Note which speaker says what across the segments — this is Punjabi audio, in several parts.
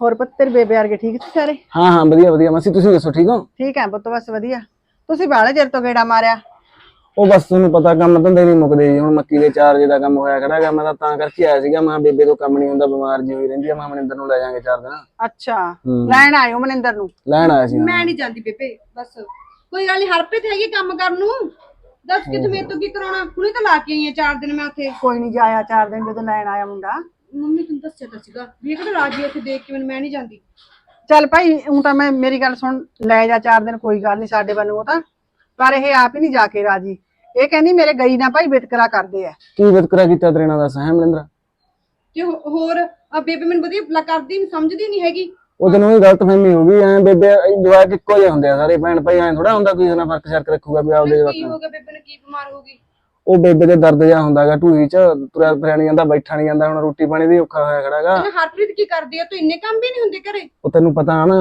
Speaker 1: ਹੋਰ ਪੁੱਤ ਤੇਰੇ ਬੇਬੇ ਵਰਗੇ ਠੀਕ ਸੀ ਸਾਰੇ?
Speaker 2: ਹਾਂ ਹਾਂ ਵਧੀਆ ਵਧੀਆ। ਮਾਸੀ ਤੁਸੀਂ ਦੱਸੋ ਠੀਕ ਹੋ?
Speaker 1: ਠੀਕ ਹੈ ਪੁੱਤ ਬਸ ਵਧੀਆ। ਤੁਸੀਂ ਬਾਹਲੇ ਚਿਰ ਤੋਂ ਗੇੜਾ ਮਾਰਿਆ?
Speaker 2: ਉਹ ਬਸ ਤੁਹਾਨੂੰ ਪਤਾ ਕੰਮ ਧੰਦੇ ਨਹੀਂ ਮੁੱਕਦੇ ਜੀ। ਹੁਣ ਮੱਕੀ ਦੇ ਚਾਰਜ ਦਾ ਕੰਮ ਹੋਇਆ ਖੜਾ ਗਾ ਮੈਂ ਤਾਂ ਤਾਂ ਕਰਕੇ ਆਇਆ ਸੀਗਾ। ਮੈਂ ਬੇਬੇ ਤੋਂ ਕੰਮ ਨਹੀਂ ਹੁੰਦਾ ਬਿਮਾਰ ਜੀ ਹੋਈ ਰਹਿੰਦੀ ਆ। ਮੈਂ ਮਨਿੰਦਰ ਨੂੰ ਲੈ ਜਾਾਂਗੇ ਚਾਰ ਦਿਨ।
Speaker 1: ਅੱਛਾ। ਲੈਣ ਆਇਓ ਮਨਿੰਦਰ ਨੂੰ।
Speaker 2: ਲੈਣ ਆਇਆ ਸੀ
Speaker 3: ਮੈਂ ਨਹੀਂ ਜਾਂਦੀ ਬੇਬੇ ਬਸ। ਕੋਈ ਗੱਲ ਨਹੀਂ ਹਰਪ੍ਰੀਤ ਹੈਗੀ ਕੰਮ ਕਰਨ ਨੂੰ। ਦੱਸ ਕਿ ਤੂੰ ਮੇਰੇ ਤੋਂ ਕੀ ਕਰਾਉਣਾ? ਹੁਣੇ ਤਾਂ ਲਾ ਕੇ ਆਈ ਆ ਚਾਰ ਦਿਨ ਮੈਂ ਉੱਥੇ।
Speaker 1: ਕੋਈ ਨਹੀਂ ਜਾਇਆ ਚਾਰ ਦਿਨ ਜਦੋਂ ਲੈਣ ਆਇਆ ਮੁੰਡਾ।
Speaker 3: ਮੰਮੀ ਤੈਨੂੰ ਦੱਸਿਆ ਤਾਂ ਸੀਗਾ ਵੀ ਇਹ ਕਿਹੜਾ ਰਾਜੀ ਉੱਥੇ ਦੇਖ ਕੇ ਮੈਨੂੰ ਮੈਂ ਨਹੀਂ ਜਾਂਦੀ।
Speaker 1: ਚੱਲ ਭਾਈ ਹੁਣ ਤਾਂ ਮੈਂ ਮੇਰੀ ਗੱਲ ਸੁਣ ਲੈ ਜਾ ਚਾਰ ਦਿਨ ਕੋਈ ਗੱਲ ਨਹੀਂ ਸਾਡੇ ਵੱਲੋਂ ਉਹ ਤਾਂ। ਪਰ ਇਹ ਆਪ ਹੀ ਨਹੀਂ ਜਾ ਕੇ ਰਾਜੀ। ਇਹ ਕਹਿੰਦੀ ਮੇਰੇ ਗਈ ਨਾ ਭਾਈ ਵਿਤਕਰਾ ਕਰਦੇ ਆ।
Speaker 2: ਕੀ ਵਿਤਕਰਾ ਕੀਤਾ ਤੇਰੇ ਨਾਲ ਦੱਸ ਹੈ ਮਨਿੰਦਰ?
Speaker 3: ਤੇ ਹੋ- ਹੋਰ ਆ ਬੇਬੇ ਮੈਨੂੰ ਵਧੀਆ ਲਾ ਕਰਦੀ ਨੀ ਸਮਝਦੀ ਨਹੀਂ ਹੈਗੀ।
Speaker 2: ਉਹ ਤੈਨੂੰ ਵੀ ਗਲਤਫਹਿਮੀ ਹੋ ਗਈ ਐ ਬੇਬੇ ਇਹ ਜਵਾਕ ਇੱਕੋ ਜਿਹੇ ਹੁੰਦੇ ਆ ਸਾਰੇ ਭੈਣ ਭਾਈ ਐ ਥੋੜਾ ਹੁੰਦਾ ਕੋਈ ਨਾਲ ਫ਼ਰਕ ਸ਼ਰਕ ਰੱਖੂਗਾ ਵੀ ਆਪਦੇ
Speaker 3: ਕੀ
Speaker 2: ਜਵਾਕਾਂ
Speaker 3: ਹੋ ਗਿਆ ਬੇਬੇ ਨੂੰ ਕੀ ਬਿਮਾਰ ਹੋ ਗਈ?
Speaker 2: ਉਹ ਬੇਬੇ ਦੇ ਦਰਦ ਜਿਹਾ ਹੁੰਦਾਗਾ ਢੂਹੀ ਚ ਤੁਰਿਆ ਫਿਰਿਆ ਨਹੀਂ ਜਾਂਦਾ ਬੈਠਾ ਨਹੀਂ ਜਾਂਦਾ ਹੁਣ ਰੋਟੀ ਪਾਣੀ ਦੀ ਔਖਾ ਹੋਇਆ ਖੜਾਗਾ।
Speaker 3: ਕਹਿੰਦਾ ਹਰਪ੍ਰੀਤ ਕੀ ਕਰਦੀ ਆ? ਤੂੰ ਇੰਨੇ ਕੰਮ ਵੀ ਨਹੀਂ ਹੁੰਦੇ ਘਰੇ?
Speaker 2: ਉਹ ਤੈਨੂੰ ਪਤਾ ਨਾ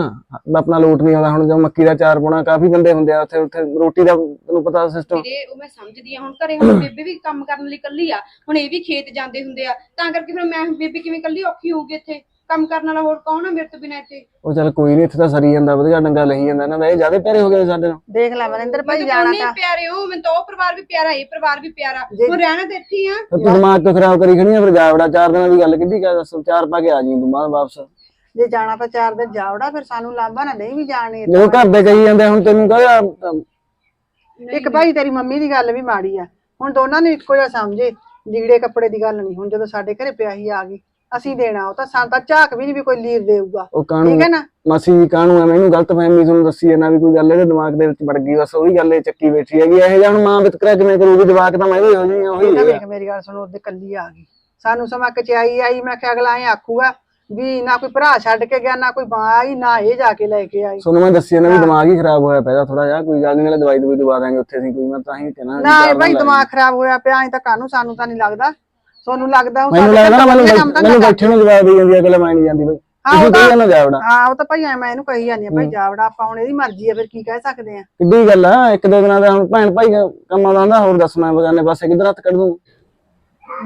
Speaker 2: ਆਪਣਾ ਲੋਟ ਨਹੀਂ ਆਉਂਦਾ ਹੁਣ ਜੋ ਮੱਕੀ ਦਾ ਚਾਰ ਪਾਉਣਾ ਕਾਫੀ ਬੰਦੇ ਹੁੰਦੇ ਆ ਉੱਥੇ ਉੱਥੇ ਰੋਟੀ ਦਾ ਤੈਨੂੰ ਪਤਾ ਸਿਸਟਮ
Speaker 3: ਵੀਰੇ ਉਹ ਮੈਂ ਸਮਝਦੀ ਆ ਹੁਣ ਘਰੇ ਹੁਣ ਬੇਬੇ ਵੀ ਕੰਮ ਕਰਨ ਲਈ ਇਕੱਲੀ ਆ ਹੁਣ ਇਹ ਵੀ ਖੇਤ ਜਾਂਦੇ ਹੁੰਦੇ ਆ ਤਾਂ ਕਰਕੇ ਫਿਰ ਮੈਂ ਬੇਬੇ ਕਿਵੇਂ ਇਕੱਲੀ ਔਖੀ ਹੋਊਗੀ ਇੱਥੇ? ਕੰਮ ਕਰਨ ਵਾਲਾ ਹੋਰ ਕੌਣ ਆ ਮੇਰੇ ਤੋਂ ਬਿਨਾਂ ਇੱਥੇ?
Speaker 2: ਉਹ ਚੱਲ ਕੋਈ ਨਹੀਂ ਇੱਥੇ ਤਾਂ ਸਰੀ ਜਾਂਦਾ ਵਧੀਆ ਡੰਗਾ ਲਈ ਜਾਂਦਾ। ਇਹਨਾਂ ਦਾ ਇਹ ਜ਼ਿਆਦਾ ਪਿਆਰੇ ਹੋ ਗਏ ਸਾਡੇ ਨਾਲ।
Speaker 1: ਦੇਖ ਲੈ ਮਨਿੰਦਰ ਭਾਈ ਜਾਣਾ ਤਾਂ।
Speaker 3: ਪਿਆਰੇ ਹੋ ਮੈਨੂੰ ਤਾਂ ਉਹ ਪਰਿਵਾਰ ਵੀ ਪਿਆਰਾ ਇਹ ਪਰਿਵਾਰ ਵੀ ਪਿਆਰਾ।
Speaker 1: ਜੇ-
Speaker 3: ਹੁਣ ਰਹਿਣਾ ਤੇ ਇੱਥੇ ਹੀ ਆ।
Speaker 2: ਤੇ ਤੂੰ ਦਿਮਾਗ ਕਿਉਂ ਖਰਾਬ ਕਰੀ ਆ? ਫਿਰ ਜਾ ਵੜਾ ਚਾਰ ਦਿਨਾਂ ਦੀ ਗੱਲ ਕਿੱਡੀ ਕਰ ਦੱਸ ਚਾਰ ਪਾ ਕੇ ਆ ਜੀ ਤੂੰ ਬਾਅਦ ਵਾਪਸ।
Speaker 1: ਜੇ ਜਾਣਾ ਤਾਂ ਚਾਰ ਦਿਨ ਜਾਵੜਾ ਫਿਰ ਸਾਨੂੰ ਲਾਂਭਾ ਨਾ ਨਹੀਂ ਵੀ ਜਾਣੀ
Speaker 2: ਜਦੋਂ ਘਰ ਦੇ ਕਹੀ ਜਾਂਦੇ ਹੁਣ ਤੈਨੂੰ ਕਹਦਾ
Speaker 1: ਇੱਕ ਭਾਈ ਤੇਰੀ ਮੰਮੀ ਦੀ ਗੱਲ ਵੀ ਮਾੜੀ ਆ। ਹੁਣ ਦੋਨਾਂ ਨੂੰ ਇੱਕੋ ਜਿਹਾ ਸਮਝੇ ਲੀੜੇ ਕੱਪੜੇ ਦੀ ਗੱਲ ਨਹੀਂ। ਹੁਣ ਜਦੋਂ ਸਾਡੇ ਘਰੇ ਪਿਆਹੀ ਆ ਗਈ ਅਸੀਂ ਦੇਣਾ ਉਹ ਤਾਂ ਸਾਨੂੰ ਤਾਂ ਝਾਕ ਵੀ ਨਹੀਂ ਵੀ ਕੋਈ ਲੀਰ ਦੇਊਗਾ।
Speaker 2: ਉਹ ਕਾਹਨੂੰ
Speaker 1: ਠੀਕ ਹੈ ਨਾ?
Speaker 2: ਮਾਸੀ ਜੀ ਕਾਹਨੂੰ ਐਵੇਂ ਇਹਨੂੰ ਗਲਤ ਫਹਿਮੀ ਤੁਹਾਨੂੰ ਦੱਸੀ ਇਹਨਾਂ ਵੀ ਕੋਈ ਗੱਲ ਇਹਦੇ ਦਿਮਾਗ ਦੇ ਵਿੱਚ ਵੜ ਗਈ ਬਸ ਉਹੀ ਗੱਲ ਇਹ ਚੱਕੀ ਬੈਠੀ ਹੈਗੀ। ਇਹ ਜਾਂ ਹੁਣ ਮਾਂ ਵਿਤਕਰਾ ਕਿਵੇਂ ਕਰੂਗੀ ਜਵਾਕ ਤਾਂ ਮੈਂ ਵੀ ਹੋ ਜੀ ਉਹੀ
Speaker 1: ਇਹ। ਵੇਖ ਮੇਰੀ ਗੱਲ ਸੁਣੋ ਉਹਦੇ ਕੱਲੀ ਆ ਗਈ। ਸਾਨੂੰ ਸਮਾਂ ਕਚਾਈ ਆਈ ਮੈਂ ਕਿਹਾ ਅਗਲਾ ਐ ਆਖੂਗਾ ਵੀ ਨਾ ਕੋਈ ਭਰਾ ਛੱਡ ਕੇ ਗਿਆ ਨਾ ਕੋਈ ਮਾਂ ਆਈ ਨਾ ਇਹ ਜਾ ਕੇ ਲੈ ਕੇ ਆਈ।
Speaker 2: ਤੁਹਾਨੂੰ ਮੈਂ ਦੱਸੀ ਇਹਨਾਂ ਵੀ ਦਿਮਾਗ ਹੀ ਖਰਾਬ ਹੋਇਆ ਪਿਆ ਥੋੜਾ ਜਿਹਾ ਕੋਈ ਗੱਲ ਨਹੀਂ ਨਾਲੇ ਦਵਾਈ ਦਵਾਈ ਦਵਾ ਦਾਂਗੇ ਉੱਥੇ ਅਸੀਂ ਕੋਈ ਮੈਂ ਤਾਂ ਹੀ ਕਹਿਣਾ
Speaker 1: ਨਾ ਇਹ ਭਾਈ ਦਿਮਾਗ ਖਰਾਬ ਹੋਇਆ ਪਿਆ ਐ ਤਾਂ ਕਾਨੂੰ ਸਾਨੂੰ ਤਾਂ ਨਹੀਂ ਲੱਗਦਾ। ਤੁਹਾਨੂੰ ਲੱਗਦਾ ਉਹ
Speaker 2: ਮੈਨੂੰ
Speaker 1: ਸਾਡੇ
Speaker 2: ਲੱਗਦਾ ਨਾ ਮੈਨੂੰ ਮੈਨੂੰ
Speaker 1: ਨਾ
Speaker 2: ਬੈਠੇ ਨੂੰ ਜਵਾਬ ਦੇਈ ਜਾਂਦੀ ਹੈ ਅਗਲੇ ਮੈਂ ਨਹੀਂ ਜਾਂਦੀ ਬਈ।
Speaker 1: ਹਾਂ,
Speaker 2: ਤੁਸੀਂ
Speaker 1: ਉਹ ਤਾਂ-
Speaker 2: ਕਹੀ ਨਾ ਜਾ ਵੜਾ
Speaker 1: ਹਾਂ ਉਹ ਤਾਂ ਭਾਈ ਐ ਮੈਂ ਇਹਨੂੰ ਕਹੀ ਜਾਂਦੀ ਆ ਭਾਈ ਜਾਵੜਾ ਆਪਾਂ ਹੁਣ ਇਹਦੀ ਮਰਜ਼ੀ ਆ ਫਿਰ ਕੀ ਕਹਿ ਸਕਦੇ ਆ?
Speaker 2: ਕਿੱਡੀ ਗੱਲ ਆ ਇੱਕ ਦੋ ਦਿਨਾਂ ਦਾ ਹੁਣ ਭੈਣ ਭਾਈ ਕੰਮਾਂ ਦਾ ਆਂਦਾ ਹੋਰ ਦੱਸ ਮੈਂ ਬਗਾਨੇ ਪਾਸੇ ਕਿੱਧਰ ਹੱਥ ਕੱਢ ਦੂੰ?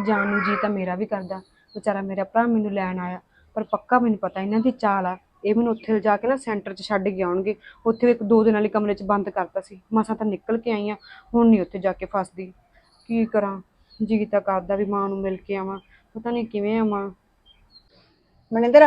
Speaker 4: ਜਾਣ ਨੂੰ ਜੀ ਤਾਂ ਮੇਰਾ ਵੀ ਕਰਦਾ ਵਿਚਾਰਾ ਮੇਰਾ ਭਰਾ ਮੈਨੂੰ ਲੈਣ ਆਇਆ ਪਰ ਪੱਕਾ ਮੈਨੂੰ ਪਤਾ ਇਹਨਾਂ ਦੀ ਚਾਲ ਆ। ਇਹ ਮੈਨੂੰ ਉੱਥੇ ਲਿਜਾ ਕੇ ਨਾ ਸੈਂਟਰ 'ਚ ਛੱਡ ਕੇ ਆਉਣਗੇ ਉੱਥੇ ਇੱਕ ਦੋ ਦਿਨ ਵਾਲੇ ਕਮਰੇ 'ਚ ਬੰਦ ਕਰਤਾ ਸੀ ਮਸਾਂ ਤਾਂ ਨਿਕਲ ਕੇ ਆਈ ਆ ਹੁਣ ਨਹੀਂ ਉੱਥੇ ਜਾ ਕੇ ਫਸਦੀ। ਕੀ ਕਰਾਂ? ਜੀ ਤਾਂ ਕਰਦਾ ਵੀ ਮਾਂ ਨੂੰ ਮਿਲ ਕੇ ਆਵਾਂ। ਪਤਾ ਨਹੀਂ ਕਿਵੇਂ ਆਵਾਂ।
Speaker 1: ਮਨਿੰਦਰ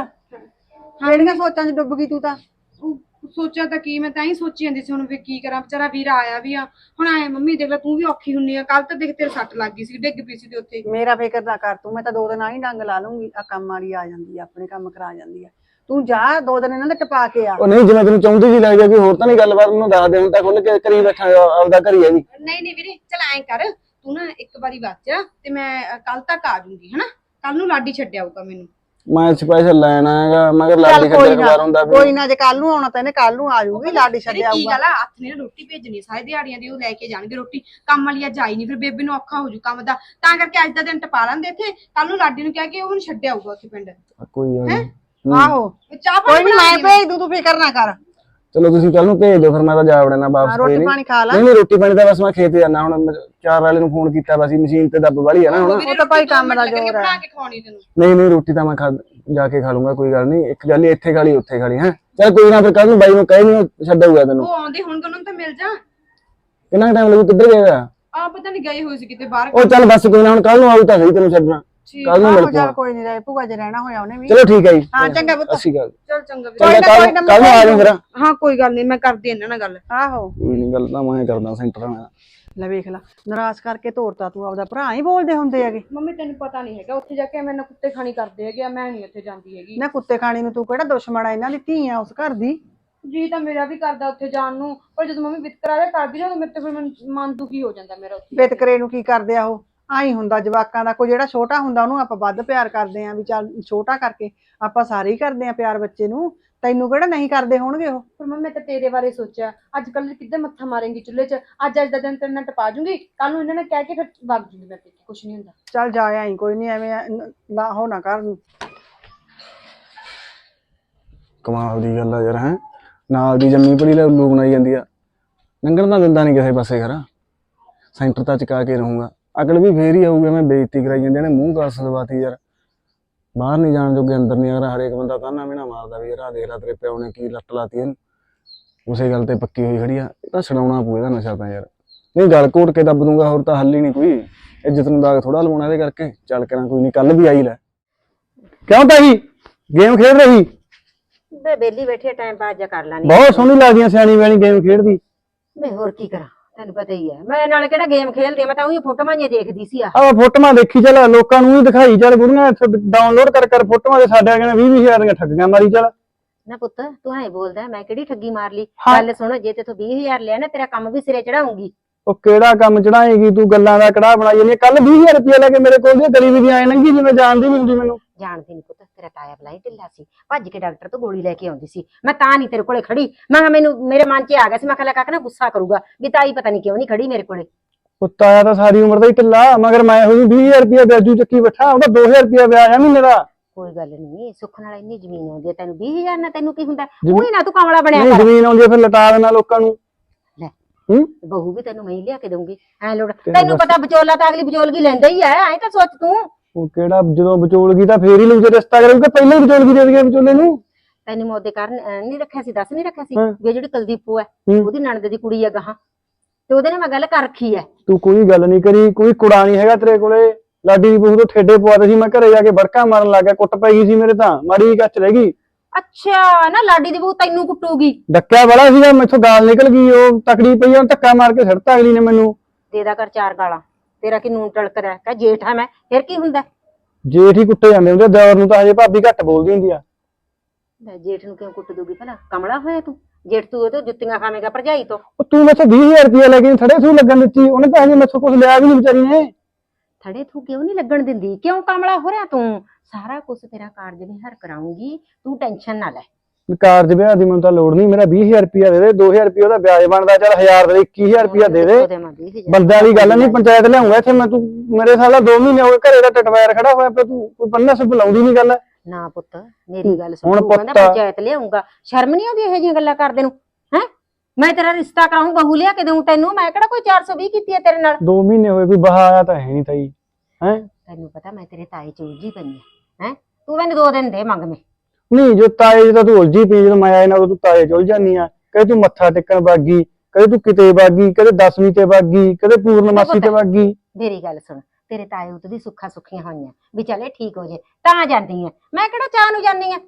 Speaker 1: ਜਿਹੜੀਆਂ ਸੋਚਾਂ 'ਚ ਡੁੱਬ ਗਈ ਤੂੰ ਤਾਂ?
Speaker 3: ਉਹ ਸੋਚਿਆ ਤਾਂ ਕੀ ਮੈਂ ਤਾਂ ਹੀ ਸੋਚੀ ਜਾਂਦੀ ਸੀ ਹੁਣ ਵੀ ਕੀ ਕਰਾਂ। ਵਿਚਾਰਾ ਵੀਰਾ ਆਇਆ ਵੀ ਆ। ਹੁਣ ਆਇਆ ਮੰਮੀ ਦੇਖ ਲੈ ਤੂੰ ਵੀ ਔਖੀ ਹੁੰਨੀ ਆ। ਕੱਲ ਤਾਂ ਦੇਖ ਤੇਰੇ ਸੱਟ ਲੱਗ ਗਈ ਸੀ ਡਿੱਗ ਪਈ ਸੀ ਤੇ ਉੱਥੇ।
Speaker 1: ਮੇਰਾ ਫਿਕਰ ਨਾ ਕਰ ਤੂੰ ਮੈਂ ਤਾਂ ਦੋ ਦਿਨ ਆਈ ਡੰਗ ਲਾ ਲੂੰਗੀ ਆ ਕੰਮ ਵਾਲੀ ਆ ਜਾਂਦੀ ਆ ਆਪਣੇ ਕੰਮ ਕਰਾ ਜਾਂਦੀ ਆ। ਤੂੰ ਜਾ ਦੋ ਦਿਨ ਇਹਨਾਂ ਦੇ ਟਪਾ ਕੇ ਆ।
Speaker 2: ਉਹ ਨਹੀਂ ਜਿਵੇਂ ਤੈਨੂੰ ਚਾਹੁੰਦੀ ਜੀ ਲੱਗ ਜਾ ਕਿ ਹੋਰ ਤਾਂ ਨਹੀਂ ਗੱਲਬਾਤ ਮੈਨੂੰ ਦੱਸ ਦੇ ਹੁਣ ਤਾਂ ਖੁੱਲ ਕੇ ਕਰੀ ਬੈਠਾ ਆਪਦਾ ਘਰ ਹੈ ਜੀ।
Speaker 3: ਨਹੀਂ ਨਹੀਂ ਵੀਰੇ ਚਲ ਐਂ ਕਰ। ਤੂੰ ਨਾ ਇੱਕ ਵਾਰੀ ਬਚ ਤੇ ਮੈਂ ਕੱਲ ਤੱਕ ਆ ਜਾਊਂਗੀ ਹਨਾ? ਕੱਲ ਨੂੰ ਲਾਡੀ ਛੱਡ ਆਊਗਾ ਮੈਨੂੰ।
Speaker 2: ਮੈਂ ਸਪੈਸ਼ਲ ਲੈਣਾ ਹੈਗਾ ਮਗਰ
Speaker 1: ਚੱਲ
Speaker 2: ਲਾਡੀ
Speaker 1: ਕੋਈ
Speaker 2: ਖੱਦਰ
Speaker 1: ਨਾ
Speaker 2: ਖਬਾਰ ਹੁੰਦਾ ਵੀ
Speaker 1: ਕੋਈ ਨਾ ਜੇ ਕੱਲ ਨੂੰ ਆਉਣਾ ਤਾਂ ਇਹਨੇ ਕੱਲ ਨੂੰ ਆ ਜਾਊਗੀ ਲਾਡੀ ਛੱਡਿਆ
Speaker 3: ਕੀ
Speaker 1: ਆਊਗਾ।
Speaker 3: ਗੱਲ ਆ? ਹੱਥ ਨੇ ਨਾ ਰੋਟੀ ਭੇਜਣੀ ਸਾਰੇ ਦਿਹਾੜੀਆਂ ਦੀ ਉਹ ਲੈ ਕੇ ਜਾਣਗੇ ਰੋਟੀ। ਕੰਮ ਵਾਲੀ ਅੱਜ ਆਈ ਨਹੀਂ ਫਿਰ ਬੇਬੇ ਨੂੰ ਔਖਾ ਹੋ ਜੂ ਕੰਮ ਦਾ। ਤਾਂ ਕਰਕੇ ਅੱਜ ਦਾ ਦਿਨ ਟਪਾ ਲੈਂਦੇ ਇੱਥੇ। ਕੱਲ ਨੂੰ ਲਾਡੀ ਨੂੰ ਕਹਿ ਕੇ ਉਹ ਨੂੰ ਛੱਡ ਆਊਗਾ ਉੱਥੇ ਪਿੰਡ।
Speaker 2: ਕੋਈ ਗੱਲ ਨੀ।
Speaker 1: ਆਹੋ।
Speaker 3: ਚਾਹ
Speaker 1: ਕੋਈ
Speaker 3: ਪਾਣੀ
Speaker 1: ਨਹੀਂ
Speaker 3: ਬਣਾ
Speaker 1: ਮੈਂ
Speaker 3: ਲਈ
Speaker 1: ਭੇਜ ਦੂੰ ਤੂੰ ਫਿਕਰ ਨਾ ਕਰ।
Speaker 2: ਚਲੋ ਤੁਸੀਂ ਕੱਲ ਨੂੰ ਭੇਜ ਦਿਓ ਫਿਰ ਮੈਂ ਤਾਂ ਜਾ ਵੜਨਾ ਵਾਪਸ ਕੋਈ
Speaker 1: ਰੋਟੀ
Speaker 2: ਨਹੀਂ
Speaker 1: ਪਾਣੀ ਖਾ ਲਾ।
Speaker 2: ਨਹੀਂ ਨਹੀਂ ਰੋਟੀ ਪਾਣੀ ਤਾਂ ਬਸ ਮੈਂ ਖੇਤ ਜਾਣਾ ਹੁਣ ਮੈਂ ਚਾਰ ਵਾਲੇ ਨੂੰ ਫੋਨ ਕੀਤਾ ਬਸ ਮਸ਼ੀਨ ਤੇ ਦੱਬ ਵਾਲੀ ਹੈ ਨਾ ਹੁਣ।
Speaker 1: ਉਹ ਤਾਂ ਭਾਈ ਕੰਮ ਦਾ ਜ਼ੋਰ
Speaker 3: ਬਣਾ
Speaker 1: ਹੈ
Speaker 3: ਕੇ ਖਵਾਉਣੀ ਤੈਨੂੰ।
Speaker 2: ਨਹੀਂ ਨਹੀਂ ਰੋਟੀ ਤਾਂ ਮੈਂ ਖਾ ਜਾ ਕੇ ਖਾ ਲੂੰਗਾ ਕੋਈ ਗੱਲ ਨਹੀਂ ਇੱਕ ਗੱਲ ਹੀ ਇੱਥੇ ਖਾ ਲਈ ਉੱਥੇ ਖਾ ਲਈ ਹੈ। ਚਲ ਕੋਈ ਨਾ ਫਿਰ ਕੱਲ ਨੂੰ ਬਾਈ ਨੂੰ ਕਹਿ ਨਹੀਂ ਛੱਡੂਗਾ ਤੈਨੂੰ।
Speaker 3: ਉਹ ਆਉਂਦੇ ਹੁਣ ਉਹਨਾਂ ਨੂੰ ਤਾਂ ਮਿਲ ਜਾ।
Speaker 2: ਕਿੰਨਾ ਟਾਈਮ ਲੱਗੂ ਕਿੱਧਰ ਗਿਆ
Speaker 3: ਆ ਪਤਾ ਨਹੀਂ ਗਏ ਹੋਏ ਸੀ ਕਿਤੇ ਬਾਹਰ
Speaker 2: ਉਹ ਚੱਲ ਬਸ ਕੋਈ ਨਾ ਹੁਣ ਕੱਲ ਨੂੰ ਆਊ ਤਾਂ ਸਹੀ ਤੈਨੂੰ ਛੱਡਣਾ। ਕੱਲ ਨੂੰ ਮਿਲ
Speaker 1: ਚੱਲ ਕੋਈ ਨਹੀਂ ਰਹੇ ਭੂਆ ਜੇ ਰਹਿਣਾ ਹੋਇਆ ਉਹਨੇ ਵੀ।
Speaker 2: ਚਲੋ ਠੀਕ ਹੈ ਜੀ।
Speaker 1: ਹਾਂ ਚੰਗਾ ਪੁੱਤ।
Speaker 2: ਅੱਛੀ ਗੱਲ
Speaker 3: ਚਲ ਚੰਗਾ ਵੀਰੇ
Speaker 1: ਨਾ, ਕੋਈ
Speaker 2: ਕੱਲ
Speaker 1: ਨਾ,
Speaker 2: ਕੱਲ ਨੂੰ ਆ ਜਾਓ ਫਿਰ।
Speaker 3: ਹਾਂ ਕੋਈ ਗੱਲ ਨਹੀਂ ਮੈਂ ਕਰਦੀ ਇਹਨਾਂ ਨਾਲ ਗੱਲ।
Speaker 1: ਆਹੋ।
Speaker 2: ਕੋਈ ਨਹੀਂ ਗੱਲ ਤਾਂ ਮੈਂ ਕਰਦਾ ਸੈਂਟਰ ਨਾਲ।
Speaker 1: ਲੈ ਵੇਖ ਲੈ ਨਾਰਾਜ਼ ਕਰਕੇ ਤੋਰਤਾ ਤੂੰ ਆਪਦਾ ਭਰਾ ਹੀ ਬੋਲਦੇ ਹੁੰਦੇ ਹੈਗੇ।
Speaker 3: ਮੰਮੀ ਤੈਨੂੰ ਪਤਾ ਨਹੀਂ ਹੈਗਾ ਉੱਥੇ ਜਾ ਕੇ ਮੈਨੂੰ ਕੁੱਤੇ ਖਾਣੀ ਕਰਦੇ ਹੈਗੇ ਆ ਮੈਂ ਨਹੀਂ ਉੱਥੇ ਜਾਂਦੀ ਹੈਗੀ।
Speaker 1: ਨਾ ਕੁੱਤੇ ਖਾਣੀ ਨੂੰ ਤੂੰ ਕਿਹੜਾ ਦੁਸ਼ਮਣ ਆ ਇਹਨਾਂ ਦੀ ਧੀ ਆ ਉਸ ਘਰ ਦੀ?
Speaker 3: ਜੀ ਤਾਂ ਮੇਰਾ ਵੀ ਕਰਦਾ ਉੱਥੇ ਜਾਣ ਨੂੰ ਪਰ ਜਦੋਂ ਮੰਮੀ ਵਿਤਕਰਾ ਜਿਹਾ ਕਰਦੀ ਨਾ ਮੇਰੇ ਤੇ ਫਿਰ ਮੈਨੂੰ ਮਨ ਦੁਖੀ ਹੋ ਜਾਂਦਾ ਮੇਰਾ ਉੱਥੇ।
Speaker 1: ਬਿਤਕਰੇ ਨੂੰ ਕੀ ਕਰਦੇ ਆ ਉਹ? ਆਈ ਹੁੰਦਾ ਜਵਾਕਾਂ ਦਾ ਕੋਈ ਜਿਹੜਾ ਛੋਟਾ ਹੁੰਦਾ ਉਹਨੂੰ ਆਪਾਂ ਵੱਧ ਪਿਆਰ ਕਰਦੇ ਆ ਵੀ ਚੱਲ ਛੋਟਾ ਕਰਕੇ ਆਪਾਂ ਸਾਰੇ ਹੀ ਕਰਦੇ ਆ ਪਿਆਰ ਬੱਚੇ ਨੂੰ ਤੈਨੂੰ ਕਿਹੜਾ ਨਹੀਂ ਕਰਦੇ ਹੋਣਗੇ ਉਹ?
Speaker 3: ਪਰ ਮੰਮੀ ਮੈਂ ਤਾਂ ਤੇਰੇ ਬਾਰੇ ਸੋਚਿਆ ਅੱਜ ਕੱਲ ਕਿੱਦਾਂ ਮੱਥਾ ਮਾਰੇਂਗੀ ਚੁੱਲ੍ਹੇ 'ਚ ਅੱਜ ਅੱਜ ਦਾ ਦਿਨ ਤੇਰੇ ਨਾਲ ਟਪਾ ਜੂੰਗੀ ਕੱਲ ਨੂੰ ਇਹਨਾਂ ਨੇ ਕਹਿ ਕੇ ਫਿਰ ਵਗ ਜੂੰਗੀ ਮੈਂ ਤੇ ਕੁਝ ਨਹੀਂ ਹੁੰਦਾ।
Speaker 1: ਚੱਲ ਜਾ ਆਈ ਕੋਈ ਨਹੀਂ ਐਵੇਂ ਨ- ਨਾ ਹੋ ਨਾ ਕਰ।
Speaker 2: ਕਮਾਲ ਦੀ ਗੱਲ ਆ ਯਾਰ ਹੈ? ਨਾਲ ਦੀ ਜੰਮੀ ਪੜੀ ਲੈ ਉੱਲੂ ਬਣਾਈ ਜਾਂਦੀ ਆ। ਲੰਘਣ ਤਾਂ ਦਿੰਦਾ ਨਹੀਂ ਕਿਸੇ ਪਾਸੇ ਖਰਾ। ਸੈਂਟਰ ਤਾਂ ਚਕਾ ਕੇ ਰਹੂੰਗਾ। ਅਕਲ ਵੀ ਫੇਰ ਹੀ ਆਊਗਾ ਮੈਂ ਬੇਇੱਜ਼ਤੀ ਕਰਾਈ ਜਾਂਦੇ ਨੇ ਮੂੰਹ ਕਾਸ ਦਵਾਤੀ ਯਾਰ।
Speaker 5: ਬਾਹਰ ਨਹੀਂ ਜਾਣ ਜੋਗੇ ਅੰਦਰ ਨਹੀਂ ਅਗਰ ਹਰੇਕ ਬੰਦਾ ਤਾਨਾ ਨਾ ਮਾਰਦਾ ਵੀ ਯਾਰ ਆਹ ਦੇਖ ਲੈ ਤੇਰੇ ਪਿਓ ਨੇ ਕੀ ਲੱਟ ਲਾਤੀ ਇਹਨੂੰ। ਉਸੇ ਗੱਲ ਤੇ ਪੱਕੀ ਹੋਈ ਖੜੀ ਆ ਇਹ ਤਾਂ ਛਡਾਉਣਾ ਪਊ ਇਹਦਾ ਨਸ਼ਾ ਤਾਂ ਯਾਰ। ਨਹੀਂ ਗਲ ਘੋਟ ਕੇ ਦੱਬ ਦੂੰਗਾ ਹੋਰ ਤਾਂ ਹੱਲ ਹੀ ਨਹੀਂ ਕੋਈ। ਇੱਜ਼ਤ ਨੂੰ ਦਾਗ ਥੋੜਾ ਲਵਾਉਣਾ ਇਹਦੇ ਕਰਕੇ ਚੱਲ ਕਰਾਂ ਕੋਈ ਨਹੀਂ ਕੱਲ ਵੀ ਆਈ ਲੈ। ਕਿਉਂ ਤਾਈ ਗੇਮ ਖੇਡ ਰਹੀ?
Speaker 6: ਬੇ ਬੇਲੀ ਬੈਠੇ ਟਾਈਮ ਪਾਸ ਜਾ ਕਰ ਲਾਂਗੇ
Speaker 5: ਬਹੁਤ ਸੋਹਣੀ ਲੱਗਦੀ ਆ ਸਿਆਣੀ ਵੈਣੀ ਗੇਮ ਖੇਡਦੀ।
Speaker 6: ਮੈਂ ਹੋਰ ਕੀ ਕਰਾਂ? ਤੈਨੂੰ ਪਤਾ ਹੀ ਹੈ ਮੈਂ ਨਾਲ ਕਿਹੜਾ ਗੇਮ ਖੇਲਦੀ ਆ, ਮੈਂ ਤਾਂ ਉਹੀ ਫੋਟੋਆਂ ਜਿਹੀਆਂ ਦੇਖਦੀ ਸੀ ਆ।
Speaker 5: ਆਹ ਫੋਟੋਆਂ ਦੇਖੀ ਚੱਲ ਲੋਕਾਂ ਨੂੰ ਵੀ ਦਿਖਾਈ ਚੱਲ ਗੁੜੀਆਂ ਡਾਊਨਲੋਡ ਕਰ ਕਰ ਫੋਟੋਆਂ ਦੇ ਸਾਡੇ ਕਹਿੰਦੇ 20 ਹਜ਼ਾਰ ਦੀਆਂ ਠੱਗੀਆਂ ਮਾਰੀ ਚੱਲ।
Speaker 6: ਨਾ ਪੁੱਤ ਤੂੰ ਐ ਬੋਲਦਾ ਮੈਂ ਕਿਹੜੀ ਠੱਗੀ ਮਾਰ ਲਈ?
Speaker 5: ਹਾਂ।
Speaker 6: ਗੱਲ ਸੁਣ ਜੇ ਤੇ ਤੂੰ 20000 ਲਿਆ ਨਾ ਤੇਰਾ ਕੰਮ ਵੀ ਸਿਰੇ ਚੜਾਉਂਗੀ।
Speaker 5: ਉਹ ਕਿਹੜਾ ਕੰਮ ਚੜਾਏਗੀ ਤੂੰ ਗੱਲਾਂ ਦਾ ਕੜਾਹ ਬਣਾਈ ਜਾਂਦੀ ਕੱਲ 20000 ਰੁਪਏ ਲੈ ਕੇ ਮੇਰੇ ਕੋਲ ਦੀ ਗਰੀਬੀ ਦੀ ਆਏ ਨੰਗੀ ਜਿਵੇਂ ਜਾਣਦੀ ਵੀ ਹੁੰਦੀ ਮੈਨੂੰ।
Speaker 6: ਜਾਣਦੀ ਨਹੀਂ ਪੁੱਤ ਤੇਰਾ ਤਾਇਆ ਬਲਾਈ ਢਿੱਲਾ ਸੀ। ਭੱਜ ਕੇ ਡਾਕਟਰ ਤੋਂ ਗੋਲੀ ਲੈ ਕੇ ਆਉਂਦੀ ਸੀ। ਮੈਂ ਤਾਂ ਨਹੀਂ ਤੇਰੇ ਕੋਲੇ ਖੜੀ। ਮੈਂ ਕਿਹਾ ਮੈਨੂੰ ਮੇਰੇ ਮਨ 'ਚ ਆ ਗਿਆ ਸੀ ਮੈਂ ਕਿਹਾ ਲੈ ਕਾਕਾ ਨਾ ਗੁੱਸਾ ਕਰੂਗਾ ਵੀ ਤਾਈ ਪਤਾ ਨਹੀਂ ਕਿਉਂ ਨਹੀਂ ਖੜੀ ਮੇਰੇ ਕੋਲੇ।
Speaker 5: ਪੁੱਤ ਆਇਆ ਤਾਂ ਸਾਰੀ ਉਮਰ ਦਾ ਹੀ ਢਿੱਲਾ ਮਗਰ ਮੈਂ ਹੋਈ 20000 ਰੁਪਏ ਵਿਆਜੂ ਚੱਕੀ ਬੈਠਾ ਉਹਦਾ 2000 ਰੁਪਏ ਵਿਆਜ ਆ ਮਹੀਨੇ ਦਾ।
Speaker 6: ਕੋਈ ਗੱਲ ਨਹੀਂ ਸੁੱਖ ਨਾਲ ਇੰਨੀ ਜ਼ਮੀਨ ਆਉਂਦੀ ਹੈ ਤੈਨੂੰ 20000 ਨਾਲ ਤੈਨੂੰ ਕੀ ਹੁੰਦਾ? ਉਹੀ ਨਾ ਤੂੰ ਕਮਲਾ ਬਣਿਆ
Speaker 5: ਨਹੀਂ
Speaker 6: ਕਰ।
Speaker 5: ਜ਼ਮੀਨ ਆਉਂਦੀ ਆ, ਫਿਰ ਲਟਾ ਦੇਣਾ ਲੋਕਾਂ ਨੂੰ।
Speaker 6: ਲੈ।
Speaker 5: ਹੂੰ?
Speaker 6: ਬਹੂ ਵੀ ਤੈਨੂੰ ਮੈਂ ਹੀ ਲਿਆ ਕੇ ਦਊਂਗੀ ਐ ਲੋੜ
Speaker 5: ਤੈਨੂੰ
Speaker 6: ਤੈਨੂੰ ਪਤਾ ਵਿਚੋਲਾ ਤਾਂ ਅਗਲੀ ਵਿਚੋਲਗੀ ਲੈਂਦਾ ਹੀ ਐ ਐ ਤਾਂ ਸੋਚ ਤੂੰ।
Speaker 5: ਉਹ ਕਿਹੜਾ ਜਦੋਂ ਵਿਚੋਲਗੀ ਤਾਂ ਫੇਰ ਹੀ ਲਊ ਜੇ ਰਿਸ਼ਤਾ ਕਰੂਗਾ ਪਹਿਲਾਂ ਹੀ ਵਿਚੋਲਗੀ ਦੇ ਦਈਏ ਵਿਚੋਲੇ ਨੂੰ?
Speaker 6: ਤੈਨੂੰ ਮੈਂ ਉਹਦੇ ਕਾਰਨ ਨਹੀਂ ਰੱਖਿਆ ਸੀ ਦੱਸ ਨਹੀਂ ਰੱਖਿਆ ਸੀ
Speaker 5: ਹਾਂ।
Speaker 6: ਵੀ ਇਹ ਜਿਹੜੀ ਕੁਲਦੀਪੋ
Speaker 5: ਹੂੰ।
Speaker 6: ਉਹਦੀ ਨਣਦ ਦੀ ਕੁੜੀ ਐ ਗਾਹਾਂ। ਤੇ ਉਹਦੇ ਨਾਲ ਮੈਂ ਗੱਲ ਕਰ ਰੱਖੀ ਐ
Speaker 5: ਤੂੰ ਕੋਈ ਗੱਲ ਨਹੀਂ ਕਰੀ ਕੋਈ ਕੁੜਾ ਨਹੀਂ ਹੈਗਾ ਤੇਰੇ ਕੋਲੇ। ਲਾਡੀ ਦੀ ਬਹੂ ਤੋਂ ਠੇਡੇ ਪਵਾਦੇ ਸੀ ਮੈਂ ਘਰੇ ਜਾ ਕੇ ਬੜਕਾ ਮਾਰਨ ਲੱਗ ਗਿਆ ਕੁੱਟ ਪੈ ਗਈ ਸੀ ਮੇਰੇ ਤਾਂ ਮਾੜੀ ਕੱਚ ਰਹਿ ਗਈ।
Speaker 6: ਅੱਛਾ ਨਾ ਲਾਡੀ ਦੀ ਬਹੂ ਤੈਨੂੰ ਕੁੱਟੂਗੀ।
Speaker 5: ਡੱਕਿਆ ਬੜਾ ਸੀਗਾ ਮੈਥੋਂ ਗਾਲ ਨਿਕਲ ਗਈ ਉਹ ਤਕੜੀ ਪਈ ਉਹ ਧੱਕਾ ਮਾਰ ਕੇ ਛੱਡਤਾ ਅਗਲੀ ਨੇ ਮੈਨੂੰ।
Speaker 6: ਦੇ ਦਾ ਕਰ ਚਾਰ ਗਾਲਾਂ। ਤੇਰਾ ਕੀ ਨੂਨ ਟਲਕਦਾ ਕਹ ਜੇਠ ਆ ਮੈਂ ਫਿਰ ਕੀ ਹੁੰਦਾ?
Speaker 5: ਜੇਠ ਹੀ ਕੁੱਟੇ ਜਾਂਦੇ ਹੁੰਦੇ ਦੌਰ ਨੂੰ ਤਾਂ ਹਜੇ ਭਾਬੀ ਘੱਟ ਬੋਲਦੀ ਹੁੰਦੀ ਆ।
Speaker 6: ਲੈ ਜੇਠ ਨੂੰ ਕਿਉਂ ਕੁੱਟ ਦੂਗੀ ਭਲਾ? ਕਮਲਾ ਹੋਇਆ ਤੂੰ? ਜੇਠ ਤੂੰ ਉਹ ਤੋਂ ਜੁੱਤੀਆਂ ਖਾਵੇਂਗਾ ਭਰਜਾਈ ਤੋਂ?
Speaker 5: ਉਹ ਤੂੰ ਮੈਥੋਂ 20000 ਰੁਪਏ ਲੈ ਕੇ ਥੜੇ ਥੂ ਲੱਗਣ ਦਿੱਤੀ ਉਹਨੇ ਤਾਂ ਹਜੇ ਮੈਥੋਂ ਕੁਝ ਲਿਆ ਵੀ ਨਹੀਂ ਵਿਚਾਰੀ ਨੇ।
Speaker 6: ਥੜੇ ਤੂੰ ਕਿਉਂ ਨਹੀਂ ਲੱਗਣ ਦਿੰਦੀ? ਕਿਉਂ ਕਮਲਾ ਹੋ ਰਿਹਾ ਤੂੰ? ਸਾਰਾ ਕੁਝ ਤੇਰਾ ਕਾਰਜ ਵਿਹਾਰ ਕਰਾਉਂਗੀ ਤੂੰ ਟੈਨਸ਼ਨ ਨਾ ਲੈ।
Speaker 5: ਕਾਰਜ ਵਿਆਹ ਦੀ ਮੈਨੂੰ ਤਾਂ ਲੋੜ ਨਹੀਂ ਮੇਰਾ 20000 ਰੁਪਏ ਦੇ ਦੇ 2000 ਰੁਪਏ ਉਹਦਾ ਵਿਆਜ ਬਣਦਾ ਚੱਲ 1000 ਦੇ 21000 ਰੁਪਏ ਦੇ ਦੇ।
Speaker 6: ਉਹਦੇ ਮੈਂ 20,000
Speaker 5: ਬੰਦਿਆਂ ਵਾਲੀ ਗੱਲ ਨਹੀਂ ਪੰਚਾਇਤ ਲਿਆਉਂਗਾ ਇੱਥੇ ਮੈਂ ਤੂੰ ਮੇਰੇ ਸਾਲਾ 2 ਮਹੀਨੇ ਹੋ ਗਏ ਘਰੇ ਦਾ ਟਟਵਾਇਰ ਖੜਾ ਹੋਇਆ ਪਿਆ ਤੂੰ ਕੋਈ ਬੰਨਾ ਸੇ ਬੁਲਾਉਂਦੀ ਨਹੀਂ ਗੱਲ।
Speaker 6: ਨਾ ਪੁੱਤ ਮੇਰੀ ਗੱਲ ਸੁਣ
Speaker 5: ਹੁਣ ਪੁੱਤ-
Speaker 6: ਪੰਚਾਇਤ ਲਿਆਉਂਗਾ ਸ਼ਰਮ ਨਹੀਂ ਆਉਂਦੀ ਇਹੋ ਜਿਹੀਆਂ ਗੱਲਾਂ ਕਰਦੇ ਨੂੰ? ਹੈ? ਮੈਂ ਤੇਰਾ ਰਿਸ਼ਤਾ ਕਰਾਉਂ ਬਹੂ ਲਿਆ ਕੇ ਦਊਂ ਤੈਨੂੰ ਮੈਂ ਕਿਹੜਾ ਕੋਈ 420 ਕੀਤੀ ਹੈ ਤੇਰੇ ਨਾਲ?
Speaker 5: 2 ਮਹੀਨੇ ਹੋਏ ਕੋਈ ਬਹਾ ਆਇਆ ਤਾਂ ਹੈ ਨਹੀਂ ਤਾਈ ਹੈ?
Speaker 6: ਤੈਨੂੰ ਪਤਾ ਮੈਂ ਤੇਰੇ ਤਾਏ ਚ ਉਲਝੀ ਪਈ ਹੈ ਹੈ? ਤੂੰ ਮੈਨੂੰ ਦੋ ਦਿਨ ਦੇ ਮੰਗ ਮੇ।
Speaker 5: ਨਹੀਂ ਜੋ ਤਾਏ ਜਦੋਂ ਤੂੰ ਉਲਝੀ ਪਈ ਜਦੋਂ ਮੈਂ ਆਇਆ ਨਾ ਉਦੋਂ ਤੂੰ ਤਾਏ ਚੁਲ ਜਾਨੀ ਆ। ਕਦੇ ਤੂੰ ਮੱਥਾ ਟੇਕਣ ਬਾਗੀ ਕਦੇ ਤੂੰ ਕਿਤੇ ਬਾਗੀ ਕਦੇ 10ਵੀਂ ਤੇ ਬਾਗੀ ਕਦੇ ਪੂਰਨਮਾਸੀ ਤੇ ਬਾਗੀ
Speaker 6: ਮੇਰੀ ਗੱਲ ਸੁਣ ਤੇਰੇ ਤਾਏ ਉਤ ਦੀ ਸੁੱਖਾ ਸੁੱਖੀਆਂ ਹੋਈਆਂ। ਵੀ ਚੱਲੇ ਠੀਕ ਹੋ ਜੇ ਤਾਂ ਜਾਂਦੀ ਹੈ ਮੈਂ ਕਿਹੜਾ ਚਾਹ ਨੂੰ ਜਾਂਦੀ ਆ?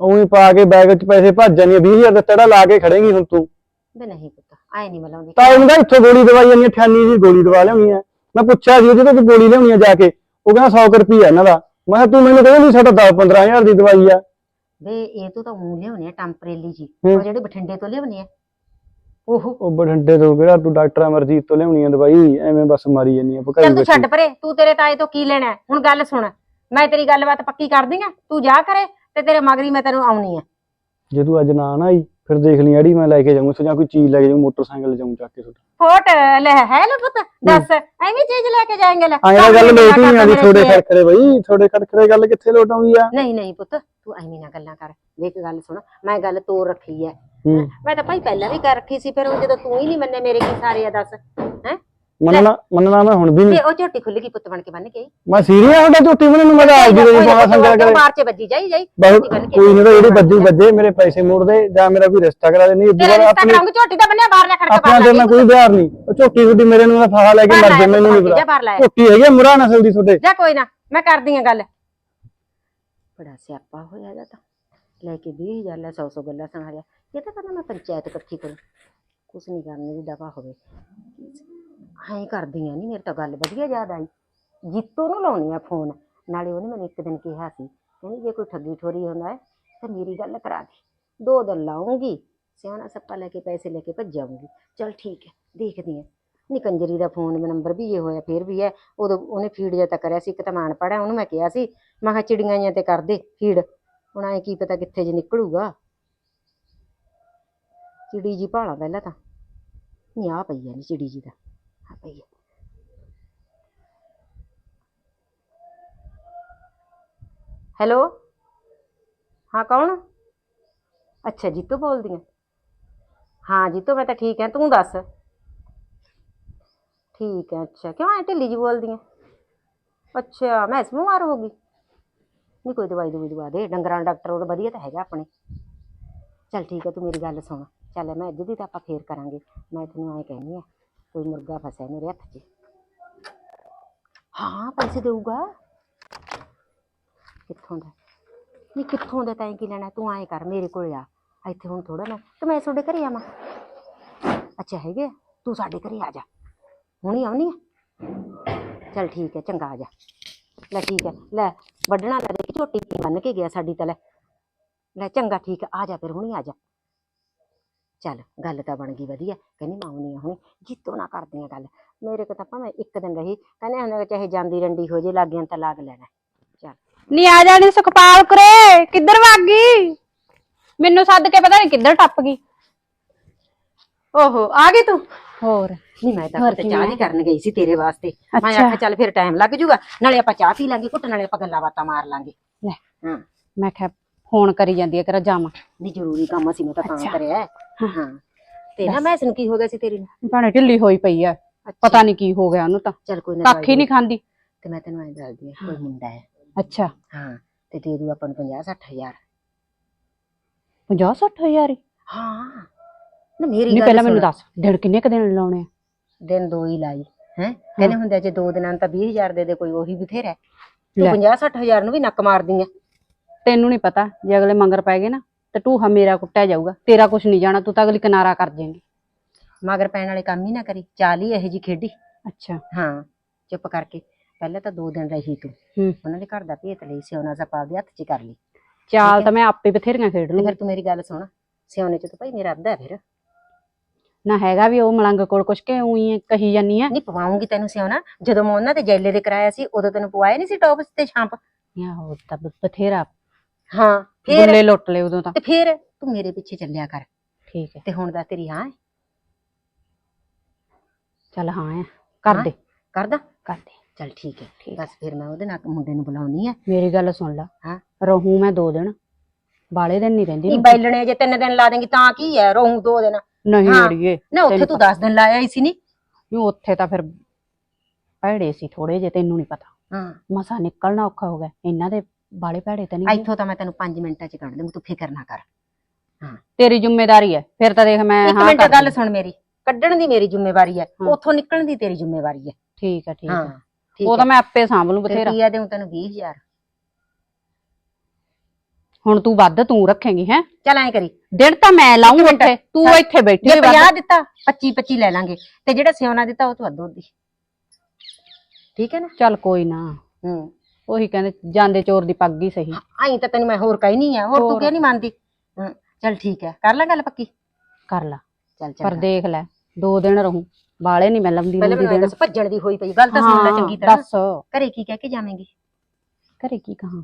Speaker 5: ਉਹੀ ਪਾ ਕੇ ਬੈਗ 'ਚ ਪੈਸੇ ਭੱਜ ਜਾਨੀ 20000 ਦਾ ਤੜਾ ਲਾ ਕੇ ਖੜੇਗੀ ਹੁਣ ਤੂੰ।
Speaker 6: ਵੀ ਨਹੀਂ ਪੁੱਤ ਆਏ ਨਹੀਂ ਮਲਾਉਂਦੀ।
Speaker 5: ਤਾਏ ਨੂੰ ਤਾਂ ਇੱਥੋਂ ਗੋਲੀ ਦਵਾਈ ਜਾਂਦੀ ਠਾਨੀ ਦੀ ਗੋਲੀ ਦਵਾ ਲਿਆਉਣੀ ਆ। ਮੈਂ ਪੁੱਛਿਆ ਸੀ ਉਹਦੇ ਤੋਂ ਤੂੰ ਗੋਲੀ ਲਿਆਉਣੀ ਆ ਜਾ ਕੇ। ਉਹ ਕਹਿੰਦਾ 100 ਰੁਪਏ ਇਹਨਾਂ ਦਾ। ਮੈਂ ਕਿਹਾ ਤੂੰ ਮੈਨੂੰ ਕਹਿੰਦਾ ਵੀ ਸਾਡਾ 10 15000 ਦੀ ਦਵਾਈ ਆ।
Speaker 6: ਵੇ ਇਹ ਤੋਂ ਤਾਂ ਉਂ ਲਿਆਉਣੀ ਆ ਟੈਂਪਰੇਰੀ ਜੀ
Speaker 5: ਹੂੰ।
Speaker 6: ਉਹ ਜਿਹੜੇ ਬਠਿੰਡੇ ਤੋਂ ਲਿਆਉਣੀ ਆ। ਉਹ।
Speaker 5: ਉਹ ਬਠਿੰਡੇ ਤੋਂ ਕਿਹੜਾ ਤੂੰ ਡਾਕਟਰ ਅਮਰਜੀਤ ਤੋਂ ਲਿਆਉਣੀ ਆ ਦਵਾਈ? ਐਵੇਂ ਬਸ ਮਾਰੀ ਜਾਂਦੀ ਆ
Speaker 6: ਚੱਲ ਤੂੰ ਛੱਡ ਪਰੇ ਤੂੰ ਤੇਰੇ ਤਾਏ ਤੋਂ ਕੀ ਲੈਣਾ ਹੈ? ਹੁਣ ਗੱਲ ਸੁਣ ਮੈਂ ਤੇਰੀ ਗੱਲਬਾਤ ਪੱਕੀ ਕਰਦੀ ਆ ਤੂੰ ਜਾ ਕਰੇ ਤੇ ਤੇਰੇ ਮਗਰੀ ਮੈਂ ਤੈਨੂੰ ਆਉਣੀ ਆ।
Speaker 5: ਜੇ ਤੂੰ ਅੱਜ ਨਾ ਨਾ ਆਈ ਫਿਰ ਦੇਖ ਲਈ ਅੜੀ ਮੈਂ ਲੈ ਕੇ ਜਾਊਂਗਾ ਸੋ ਜਾਂ ਕੋਈ ਚੀਜ਼ ਲੈ ਕੇ ਜਾਊਂ ਮੋਟਰਸਾਈਕਲ ਜਾਊਂ ਚੱਕ ਕੇ ਤੁਹਾਡਾ।
Speaker 6: ਫੋਟ ਲੈ ਹੈ ਲੈ ਪੁੱਤ ਦੱਸ ਐਵੇਂ ਚੀਜ਼ ਲੈ ਕੇ ਜਾਏਂਗੇ ਲੈ।
Speaker 5: ਆਇਆ ਗੱਲ
Speaker 6: ਕੰਮ
Speaker 5: ਲੋਟ ਹੀ ਨਹੀਂ
Speaker 6: ਮੇਰੇ
Speaker 5: ਥੋੜੇ
Speaker 6: ਹੈ?
Speaker 5: ਖੜਖੜੇ ਬਈ ਥੋੜੇ ਖੜਖੜੇ ਗੱਲ ਕਿੱਥੇ ਲੋਟ ਆਉਂਦੀ ਆ?
Speaker 6: ਨਹੀਂ ਨਹੀਂ ਪੁੱਤ ਤੂੰ ਐਵੇਂ ਨਾ ਗੱਲਾਂ ਕਰ ਵੇਖ ਗੱਲ ਸੁਣ ਮੈਂ ਗੱਲ ਤੋਰ ਰੱਖੀ ਐ।
Speaker 5: ਹੂੰ।
Speaker 6: ਮੈਂ ਤਾਂ ਭਾਈ ਪਹਿਲਾਂ ਵੀ ਕਰ ਰੱਖੀ ਸੀ ਫਿਰ ਉਹ ਜਦੋਂ ਤੂੰ ਹੀ ਨਹੀਂ ਮੰਨੇ ਮੇਰੇ ਕੀ ਸਾਰੇ ਆ ਦੱਸ ਹੈ?
Speaker 5: ਮੰਨਣਾ ਮੰਨਣਾ ਮੈਂ ਹੁਣ ਵੀ ਨਹੀਂ
Speaker 6: ਤੇ ਉਹ ਝੋਟੀ ਖੁੱਲ ਗਈ ਪੁੱਤ ਬਣ ਕੇ ਬੰਨ ਕੇ।
Speaker 5: ਮੈਂ ਸੀਰੀਅਸ ਹਾਂ ਤਾਂ ਝੂਠੀ ਮੈਨੂੰ ਮੈਂ ਤਾਂ ਆਪ ਜੀ ਦੀ ਪਾਵਾ ਸੰਗਾ ਕਰੇ।
Speaker 6: ਮਾਰ ਚ ਵੱਜੀ ਜਾਈ ਜਾਈ।
Speaker 5: ਬਹੁਤ
Speaker 6: ਝੋਟੀ ਬੰਨ੍ਹ ਕੇ।
Speaker 5: ਕੋਈ ਨਹੀਂ ਤਾਂ ਜਿਹੜੀ ਵੱਜੀ ਵੱਜੇ ਮੇਰੇ ਪੈਸੇ ਮੋੜ ਦੇ ਜਾਂ ਮੇਰਾ ਕੋਈ ਰਿਸ਼ਤਾ ਕਰਾ ਦੇ ਨਹੀਂ
Speaker 6: ਤੇਰਾ
Speaker 5: ਦੁਬਾਰਾ
Speaker 6: ਰਿਸ਼ਤਾ
Speaker 5: ਆਪਣੇ
Speaker 6: ਕਰਾਉਂਗੀ ਝੋਟੀ ਦਾ ਬੰਨਿਆ ਬਾਹਰ ਲੈ ਖੜ ਕੇ
Speaker 5: ਆਪਣਾ
Speaker 6: ਬਾਹਰ
Speaker 5: ਤੇ
Speaker 6: ਲੈ
Speaker 5: ਮੈਂ ਕੋਈ ਬਿਹਾਰ ਨਹੀਂ। ਉਹ ਝੋਟੀ ਛੁੱਟੀ ਮੇਰੇ ਨੂੰ ਤਾਂ ਫਾਹਾ ਲੈ ਕੇ ਮਰ ਜਾ ਮੈਨੂੰ ਨਹੀਂ ਝੋਟੀ ਹੈਗੀ ਮੁਰਾ ਨਸਲ ਦੀ ਤੁਹਾਡੇ।
Speaker 6: ਜਾ ਕੋਈ ਨਾ ਮੈਂ ਕਰਦੀ ਆ ਗੱਲ। ਬੜਾ ਸਿਆਪਾ ਹੋਇਆ ਇਹਦਾ ਤਾਂ ਲੈ ਕੇ 20000 ਲੈ 100 100 ਗੱਲਾਂ ਸੁਣਾ ਲਿਆ ਇਹ ਤਾਂ ਕਹਿੰਦਾ ਮੈਂ ਪੰਚਾਇਤ ਇਕੱਠੀ ਕਰੂੰ ਕੁਛ ਨਹੀਂ ਕਰਨੇ ਦੀ ਦਫਾ ਹੋਵੇ ਐਂ ਕਰਦੀਆਂ ਨਹੀਂ ਮੇਰੇ ਤਾਂ ਗੱਲ ਵਧੀਆ ਯਾਦ ਆਈ ਜੀਤੋ ਨੂੰ ਲਾਉਣੀ ਆ ਫੋਨ ਨਾਲੇ ਉਹਨੇ ਮੈਨੂੰ ਇੱਕ ਦਿਨ ਕਿਹਾ ਸੀ ਕਹਿੰਦੀ ਜੇ ਕੋਈ ਠੱਗੀ ਠੋਰੀ ਹੁੰਦਾ ਹੈ ਤਾਂ ਮੇਰੀ ਗੱਲ ਕਰਾ ਦੇ ਦੋ ਦਿਨ ਲਾਉਂਗੀ ਸਿਆਣਾ ਸੱਪਾ ਲੈ ਕੇ ਪੈਸੇ ਲੈ ਕੇ ਭੱਜ ਜਾਊਂਗੀ ਚਲ ਠੀਕ ਹੈ ਦੇਖਦੀ ਹਾਂ ਨੀ ਕੰਜਰੀ ਦਾ ਫੋਨ ਨੰਬਰ ਵੀ ਇਹ ਹੋਇਆ, ਫੇਰ ਵੀ ਹੈ। ਉਦੋਂ ਉਹਨੇ ਫੀਡ ਜਿਹਾ ਤਾਂ ਕਰਿਆ ਸੀ, ਇੱਕ ਤਾਂ ਮਾਨ ਪੜਿਆ ਉਹਨੂੰ ਮੈਂ ਕਿਹਾ ਸੀ, ਮੈਂ ਕਿਹਾ ਚਿੜੀਆਂ ਜਿਹੀਆਂ ਤੇ ਕਰਦੇ ਫੀਡ। ਹੁਣ ਐ ਕੀ ਪਤਾ ਕਿੱਥੇ ਜੇ ਨਿਕਲੂਗਾ। ਚਿੜੀ ਜੀ ਭਾਲਾ ਪਹਿਲਾਂ ਤਾਂ। ਨਹੀਂ ਆ ਪਈ ਆ ਨੀ ਚਿੜੀ ਜੀ ਦਾ। ਆ ਪਈ ਆ। ਹੈਲੋ? ਹਾਂ, ਕੌਣ? ਅੱਛਾ, ਜੀਤੋ ਬੋਲਦੀ ਆ। ਹਾਂ, ਜੀਤੋ, ਮੈਂ ਤਾਂ ਠੀਕ ਹਾਂ ਤੂੰ ਦੱਸ। ਠੀਕ ਹੈ, ਅੱਛਾ। ਕਿਉਂ ਐ ਢਿੱਲੀ ਜੀ ਬੋਲਦੀ ਹੈ ਅੱਛਾ, ਮੈਂ ਇਸ ਬਿਮਾਰ ਹੋ ਗਈ। ਨਹੀਂ, ਕੋਈ ਦਵਾਈ ਦਵਾਈ ਦਵਾ ਦੇ। ਡੰਗਰਾਂ ਦਾ ਡਾਕਟਰ ਉਹ ਵਧੀਆ ਤਾਂ ਹੈਗਾ ਆਪਣੇ। ਚੱਲ ਠੀਕ ਹੈ, ਤੂੰ ਮੇਰੀ ਗੱਲ ਸੁਣ। ਚੱਲ ਮੈਂ ਅੱਜ ਦੀ ਤਾਂ ਆਪਾਂ ਫੇਰ ਕਰਾਂਗੇ। ਮੈਂ ਤੈਨੂੰ ਐਂ ਕਹਿੰਦੀ ਆ ਕੋਈ ਮੁਰਗਾ ਫਸਿਆ ਮੇਰੇ ਹੱਥ 'ਚ। ਹਾਂ, ਪੈਸੇ ਦੇਊਗਾ? ਕਿੱਥੋਂ ਦਾ? ਨਹੀਂ, ਕਿੱਥੋਂ ਦਾ ਤੈਂ ਕੀ ਲੈਣਾ? ਤੂੰ ਐਂ ਕਰ, ਮੇਰੇ ਕੋਲ ਆ। ਇੱਥੇ ਹੁਣ ਥੋੜਾ ਨਾ। ਤੇ ਮੈਂ ਤੁਹਾਡੇ ਘਰੇ ਆਵਾਂ। ਅੱਛਾ, ਹੈਗੇ ਤੂੰ ਸਾਡੇ ਘਰੇ ਆ ਜਾ। ਹੁਣੀ ਆਉਣੀ ਆ? ਚੱਲ ਠੀਕ ਹੈ, ਚੰਗਾ ਆ ਜਾ। ਲੈ ਠੀਕ ਹੈ, ਲੈ ਵੱਢਣਾ ਲੈ ਦੇ, ਝੋਟੀ ਬੰਨ ਕੇ ਗਿਆ ਸਾਡੀ ਤਾਂ ਲੈ। ਲੈ ਚੰਗਾ ਠੀਕ ਹੈ, ਆ ਜਾ ਫਿਰ ਹੁਣੀ ਆ ਜਾ। ਚੱਲ ਗੱਲ ਤਾਂ ਬਣ ਗਈ ਵਧੀਆ, ਕਹਿੰਦੀ ਮੈਂ ਆਉਣੀ ਆ ਹੁਣੀ। ਜਿੱਤੋਂ ਨਾ ਕਰਦੀਆਂ ਗੱਲ। ਮੇਰੇ ਕੋਲ ਤਾਂ ਭਾਵੇਂ ਇੱਕ ਦਿਨ ਰਹੀ, ਕਹਿੰਦੇ ਹੁੰਦੇ ਚਾਹੇ ਜਾਂਦੀ ਰੰਡੀ ਹੋ ਜੇ, ਲੱਗਿਆਂ ਤਾਂ ਲਾਗ ਲੈਣਾ। ਚੱਲ।
Speaker 7: ਨੀ ਆ ਜਾਣੀ ਸੁਖਪਾਲ ਕਰੇ, ਕਿੱਧਰ ਭੱਗ ਗਈ? ਮੈਨੂੰ ਸੱਦ ਕੇ ਪਤਾ ਨਹੀਂ ਕਿੱਧਰ ਟੱਪ ਗਈ।
Speaker 1: ਓਹੋ, ਆ ਗਈ ਤੂੰ?
Speaker 7: ਹੋਰ?
Speaker 6: ਨਹੀਂ ਮੈਂ ਤਾਂ
Speaker 7: ਹੋਰ
Speaker 6: ਚਾਹ ਹੀ ਕਰਨ ਗਈ ਸੀ ਤੇਰੇ ਵਾਸਤੇ। ਮੈਂ
Speaker 7: ਅੱਛਾ।
Speaker 6: ਆਖਿਆ ਚੱਲ ਫਿਰ ਟਾਈਮ ਲੱਗ ਜੂਗਾ ਨਾਲੇ ਆਪਾਂ ਚਾਹ ਪੀ ਲਾਂਗੇ ਘੁੱਟ ਨਾਲੇ ਆਪਾਂ ਗੱਲਾਂ ਬਾਤਾਂ ਮਾਰ ਲਾਂਗੇ।
Speaker 7: ਲੈ
Speaker 6: ਹਾਂ।
Speaker 7: ਮੈਂ ਕਿਹਾ ਫੋਨ ਕਰੀ ਜਾਂਦੀ ਹੈ ਕਰ ਜਾਵਾਂ।
Speaker 6: ਨਹੀਂ ਜ਼ਰੂਰੀ ਕੰਮ ਸੀ ਮੈਂ ਤਾਂ ਤਾਂ
Speaker 7: ਅੱਛਾ।
Speaker 6: ਕਰਿਆ ਹੈ। ਹਾਂ। ਤੇ ਨਾ ਮੈਂ ਕੀ ਹੋ ਗਿਆ ਸੀ ਤੇਰੀ ਨੂੰ
Speaker 7: ਭਾਣੇ ਢਿੱਲੀ ਹੋਈ ਪਈ ਆ। ਪਤਾ ਨਹੀਂ ਕੀ ਹੋ ਗਿਆ ਉਹਨੂੰ ਤਾਂ।
Speaker 6: ਚੱਲ ਕੋਈ ਨਾ
Speaker 7: ਕੱਖ ਹੀ ਨਹੀਂ ਖਾਂਦੀ।
Speaker 6: ਤੇ ਮੈਂ ਤੈਨੂੰ ਐਂ ਦੱਸਦੀ ਆ ਕੋਈ ਮੁੰਡਾ ਹੈ।
Speaker 7: ਅੱਛਾ।
Speaker 6: ਹਾਂ ਤੇ ਦੇ ਦੂ ਆਪਾਂ ਨੂੰ 50 60000
Speaker 7: 50 60 ਹਜ਼ਾਰ ਹੀ?
Speaker 6: ਹਾਂ। ਨਾ ਮੇਰੀ
Speaker 7: ਨਹੀਂ
Speaker 6: ਗੱਲ
Speaker 7: ਪਹਿਲਾਂ ਮੈਨੂੰ
Speaker 6: ਸੁਣ।
Speaker 7: ਦੱਸ ਦਿਨ ਕਿੰਨੇ ਕ ਦਿਨ ਲਾਉਣੇ ਆ?
Speaker 6: ਦਿਨ ਦੋ ਹੀ ਲਾਈ। ਹੈ? ਕਹਿੰਦੇ ਹੁੰਦੇ ਆ, ਜੇ ਦੋ ਦਿਨਾਂ ਨੂੰ ਤਾਂ 20000 ਦੇ ਦੇ ਕੋਈ ਉਹੀ ਬਥੇਰਾ ਹੈ। ਤੂੰ
Speaker 7: ਲੈ।
Speaker 6: 50 60000 ਨੂੰ ਵੀ ਨੱਕ ਮਾਰਦੀ ਆ।
Speaker 7: ਤੈਨੂੰ ਨਹੀਂ ਪਤਾ ਜੇ ਅਗਲੇ ਮੰਗਰ ਪੈ ਗਏ ਨਾ ਤੇ ਟੂਹਾ ਮੇਰਾ ਕੁੱਟਿਆ ਜਾਊਗਾ ਤੇਰਾ ਕੁਝ ਨਹੀਂ ਜਾਣਾ ਤੂੰ ਤਾਂ ਅਗਲੀ ਕਿਨਾਰਾ ਕਰ ਜਾਏਂਗੀ।
Speaker 6: ਮਗਰ ਪੈਣ ਵਾਲੇ ਕੰਮ ਹੀ ਨਾ ਕਰੀ ਚਾਲ ਹੀ ਇਹੋ ਜੀ ਖੇਡੀ।
Speaker 7: ਅੱਛਾ।
Speaker 6: ਹਾਂ ਚੁੱਪ ਕਰਕੇ। ਪਹਿਲਾਂ ਤਾਂ ਦੋ ਦਿਨ ਰਹੀ ਤੂੰ।
Speaker 7: ਹੂੰ।
Speaker 6: ਉਹਨਾਂ ਦੇ ਘਰ ਦਾ ਭੇਤ ਲਈ ਸੀ ਉਹਨਾਂ ਸਪਾ ਦੇ ਹੱਥ 'ਚ ਕਰ ਲਈ।
Speaker 7: ਚਾਲ ਤਾਂ ਮੈਂ ਆਪੇ ਬਥੇਰੀਆਂ ਖੇਡ
Speaker 6: ਤੇ ਫਿਰ ਤੂੰ ਮੇਰੀ ਗੱਲ ਸੁਣ ਸਿਉਣੇ 'ਚ ਤਾਂ ਭਾਈ ਮੇਰਾ ਅੱਧਾ ਫਿਰ।
Speaker 7: ਨਾ ਹੈਗਾ ਵੀ ਉਹ ਮਲੰਗ ਕੋਲ ਕੁਛ ਕਿ ਉਹੀ ਕਹੀ ਜਾਨੀ ਆ।
Speaker 6: ਨਹੀਂ ਪਵਾਉਂਗੀ ਤੈਨੂੰ ਸਿਉਣਾ। ਜਦੋਂ ਮੈਂ ਉਹਨਾਂ ਦੇ ਜੈਲੇ ਦੇ ਕਰਾਇਆ ਸੀ ਉਦੋਂ ਤੈਨੂੰ ਪਵਾਏ ਨਹੀਂ ਸੀ ਟੌਪਸ ਤੇ ਸ਼ਾਂਪ
Speaker 7: ਆਹੋ ਤਾਂ ਬਥੇਰਾ।
Speaker 6: ਹਾਂ ਫੇਰ
Speaker 7: ਗੁੱਲੇ ਲੁੱਟ ਲਏ ਉਦੋਂ ਤਾਂ।
Speaker 6: ਤੇ ਫੇਰ ਤੂੰ ਮੇਰੇ ਪਿੱਛੇ ਚੱਲਿਆ ਕਰ।
Speaker 7: ਠੀਕ ਹੈ।
Speaker 6: ਤੇ ਹੁਣ ਦਾ ਤੇਰੀ ਹਾਂ ਹੈ?
Speaker 7: ਚੱਲ ਹਾਂ ਆ ਕਰ
Speaker 6: ਹਾਂ?
Speaker 7: ਦੇ।
Speaker 6: ਕਰਦਾ?
Speaker 7: ਕਰ ਦੇ।
Speaker 6: ਚੱਲ ਠੀਕ ਹੈ। ਬਸ ਫਿਰ ਮੈਂ ਉਹਦੇ ਨਾਲ ਮੁੰਡੇ ਨੂੰ ਬੁਲਾਉਣੀ ਆ
Speaker 7: ਮੇਰੀ ਗੱਲ ਸੁਣ ਲੈ।
Speaker 6: ਹਾਂ।
Speaker 7: ਰਹੂੰ ਮੈਂ ਦੋ ਦਿਨ। ਬਾਲੇ ਦਿਨ ਨਹੀਂ ਰਹਿੰਦੀ
Speaker 6: ਨਹੀਂ ਬੈਲਣੇ ਜੇ ਤਿੰਨ ਦਿਨ ਲਾ ਦੇਂਗੀ ਤਾਂ ਕੀ ਹੈ? ਰਹੂੰ ਦੋ ਦਿਨ।
Speaker 7: ਨਹੀਂ
Speaker 6: ਹਾਂ।
Speaker 7: ਅੜੀਏ
Speaker 6: ਨਾ ਉੱਥੇ
Speaker 7: ਤੈਨੂੰ
Speaker 6: ਤੂੰ 10 ਦਿਨ ਲਾਇਆ ਹੀ ਸੀ ਨਹੀਂ
Speaker 7: ਨਹੀਂ ਉੱਥੇ ਤਾਂ ਫਿਰ ਭੈੜੇ ਸੀ ਥੋੜੇ ਜੇ ਤੈਨੂੰ ਨਹੀਂ ਪਤਾ।
Speaker 6: ਹਾਂ।
Speaker 7: ਮਸਾ ਨਿਕਲਣਾ ਔਖਾ ਹੋ ਗਿਆ ਇਹਨਾਂ ਦੇ ਬਾਲੇ ਭੈੜੇ ਤਾਂ ਨਹੀਂ
Speaker 6: ਇੱਥੋਂ ਤਾਂ ਮੈਂ ਤੈਨੂੰ 5 ਮਿੰਟਾਂ 'ਚ ਕੱਢ ਦੂੰਗੀ ਤੂੰ ਫਿਕਰ ਨਾ ਕਰ।
Speaker 7: ਤੇਰੀ ਜ਼ਿੰਮੇਵਾਰੀ ਹੈ ਫਿਰ ਤਾਂ ਦੇਖ ਮੈਂ
Speaker 6: ਇੱਕ
Speaker 7: ਹਾਂ
Speaker 6: ਮਿੰਟ ਗੱਲ। ਸੁਣ ਮੇਰੀ ਕੱਢਣ ਦੀ ਮੇਰੀ ਜ਼ਿੰਮੇਵਾਰੀ ਹੈ
Speaker 7: ਹਾਂ।
Speaker 6: ਉੱਥੋਂ ਨਿਕਲਣ ਦੀ ਤੇਰੀ ਜ਼ਿੰਮੇਵਾਰੀ ਹੈ।
Speaker 7: ਠੀਕ ਹੈ ਠੀਕ
Speaker 6: ਹਾਂ। ਠੀਕ
Speaker 7: ਉਹ ਤਾਂ ਮੈਂ ਆਪੇ ਸਾਂਭ ਲੂ
Speaker 6: ਫਿਰ
Speaker 7: ਬਥੇਰਾ।
Speaker 6: ਕੀ ਆ ਦੇਉਂ ਤੈਨੂੰ 20000
Speaker 7: ਹੁਣ ਤੂੰ ਵੱਧ ਤੂੰ ਰੱਖੇਂਗੀ ਹੈ?
Speaker 6: ਚੱਲ ਐਂ ਕਰੀ।
Speaker 7: ਦਿਨ ਤਾਂ ਮੈਂ ਲਾਉਂ। ਉੱਥੇ ਤੂੰ ਇੱਥੇ ਬੈਠੀ
Speaker 6: ਜੇ
Speaker 7: ਹੋਈ ਵੱਧ।
Speaker 6: 50 ਦਿੱਤਾ 25 25 ਲੈ ਲਾਂਗੇ। ਤੇ ਜਿਹੜਾ ਸਿਉਣਾ ਦਿੱਤਾ ਉਹ ਤੂੰ ਅੱਧੋ ਦੀ ਠੀਕ ਹੈ ਨਾ?
Speaker 7: ਚੱਲ ਕੋਈ ਨਾ।
Speaker 6: ਹੂੰ।
Speaker 7: ਉਹੀ ਕਹਿੰਦੇ ਜਾਂਦੇ ਚੋਰ ਦੀ ਪੱਗ ਹੀ ਸਹੀ।
Speaker 6: ਆਈ ਤਾਂ ਤੈਨੂੰ ਮੈਂ ਹੋਰ ਕਹੀ ਨਹੀਂ ਆ। ਹੋਰ ਤੂੰ। ਕਿਉਂ ਨਹੀਂ ਮੰਨਦੀ? ਹਾਂ, ਚੱਲ ਠੀਕ ਹੈ। ਕਰ ਲੈ ਗੱਲ ਪੱਕੀ।
Speaker 7: ਕਰ ਲਾ।
Speaker 6: ਚੱਲ
Speaker 7: ਪਰ
Speaker 6: ਚੱਲ
Speaker 7: ਦੇਖ ਲੈ ਦੋ ਦਿਨ ਰਹੂੰ। ਬਾਲੇ ਨਹੀਂ ਮੈਂ ਲੰਦੀ ਲੰਦੀ ਦੇਣ।
Speaker 6: ਭੱਜਣ ਦੀ ਹੋਈ ਪਈ। ਗੱਲ ਤਾਂ ਸੁਣ ਲੈ ਚੰਗੀ ਤਰ੍ਹਾਂ।
Speaker 7: ਦੱਸ।
Speaker 6: ਘਰੇ ਕੀ ਕਹਿ ਕੇ ਜਾਵੇਂਗੀ?
Speaker 7: ਘਰੇ ਕੀ ਕਹਾਂ?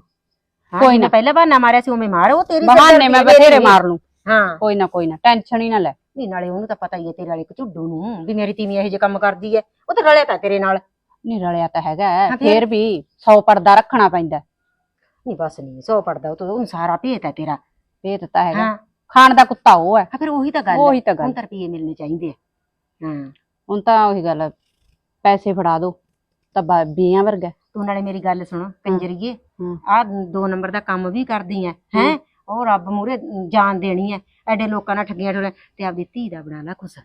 Speaker 7: ਕੋਈ ਨਾ।
Speaker 6: ਪਹਿਲਾਂ ਬਹਾਨਾ ਮਾਰਿਆ ਸੀ ਉਵੇਂ ਮਾਰ ਉਹ ਤੇਰੀ
Speaker 7: ਬਹਾਨੇ ਮੈਂ ਬਥੇਰੇ। ਮਾਰ ਲੂੰ।
Speaker 6: ਹਾਂ।
Speaker 7: ਕੋਈ ਨਾ ਕੋਈ ਨਾ ਟੈਨਸ਼ਨ ਹੀ ਨਾ ਲੈ।
Speaker 6: ਨਹੀਂ ਨਾਲੇ ਉਹਨੂੰ ਤਾਂ ਪਤਾ ਹੀ ਹੈ ਤੇਰੇ ਵਾਲੇ ਝੁੱਡੂ ਨੂੰ ਵੀ ਮੇਰੀ ਤੀਵੀਂ ਇਹੋ ਜਿਹੇ ਕੰਮ ਕਰਦੀ ਹੈ। ਉਹ ਤਾਂ ਰਲਿਆ ਤਾਂ ਤੇਰੇ ਨਾਲ।
Speaker 7: ਨਹੀਂ ਰਲਿਆ ਤਾਂ ਹੈਗਾ
Speaker 6: ਫਿਰ?
Speaker 7: ਵੀ 100 ਪਰਦਾ ਰੱਖਣਾ ਪੈਂਦਾ
Speaker 6: ਨਹੀਂ ਬਸ ਨਹੀਂ ਸੌ ਪੜਦਾ ਉਹ ਤਾਂ ਉਹਨੂੰ ਸਾਰਾ ਭੇਤ ਹੈ ਤੇਰਾ।
Speaker 7: ਭੇਤ ਤਾਂ ਹੈਗਾ।
Speaker 6: ਹਾਂ।
Speaker 7: ਖਾਣ ਦਾ ਕੁੱਤਾ ਉਹ ਹੈ।
Speaker 6: ਫਿਰ ਉਹੀ ਤਾਂ ਗੱਲ
Speaker 7: ਉਹੀ ਤਾਂ ਗੱਲ।
Speaker 6: ਹੁਣ ਤਾਂ ਰੁਪਈਏ ਮਿਲਣੇ ਚਾਹੀਦੇ ਹਾਂ।
Speaker 7: ਹੁਣ ਤਾਂ ਉਹੀ ਗੱਲ ਪੈਸੇ ਫੜਾ ਦੋ। ਤਾਂ ਬੀਆਂ ਵਰਗਾ
Speaker 6: ਤੂੰ ਨਾਲੇ ਮੇਰੀ ਗੱਲ ਸੁਣ ਕੰਜਰੀਏ
Speaker 7: ਹਾਂ।
Speaker 6: ਆਹ ਦੋ ਨੰਬਰ ਦਾ ਕੰਮ ਵੀ ਕਰਦੀ ਐ ਹੈ? ਉਹ ਰੱਬ ਮੂਰੇ ਜਾਨ ਦੇਣੀ ਐ। ਐਡੇ ਲੋਕਾਂ ਨਾਲ ਠੱਗੀਆਂ ਠੋਲੇ ਤੇ ਆਪਦੀ ਧੀ ਦਾ ਬਣਾ ਲਾ ਕੁਛ।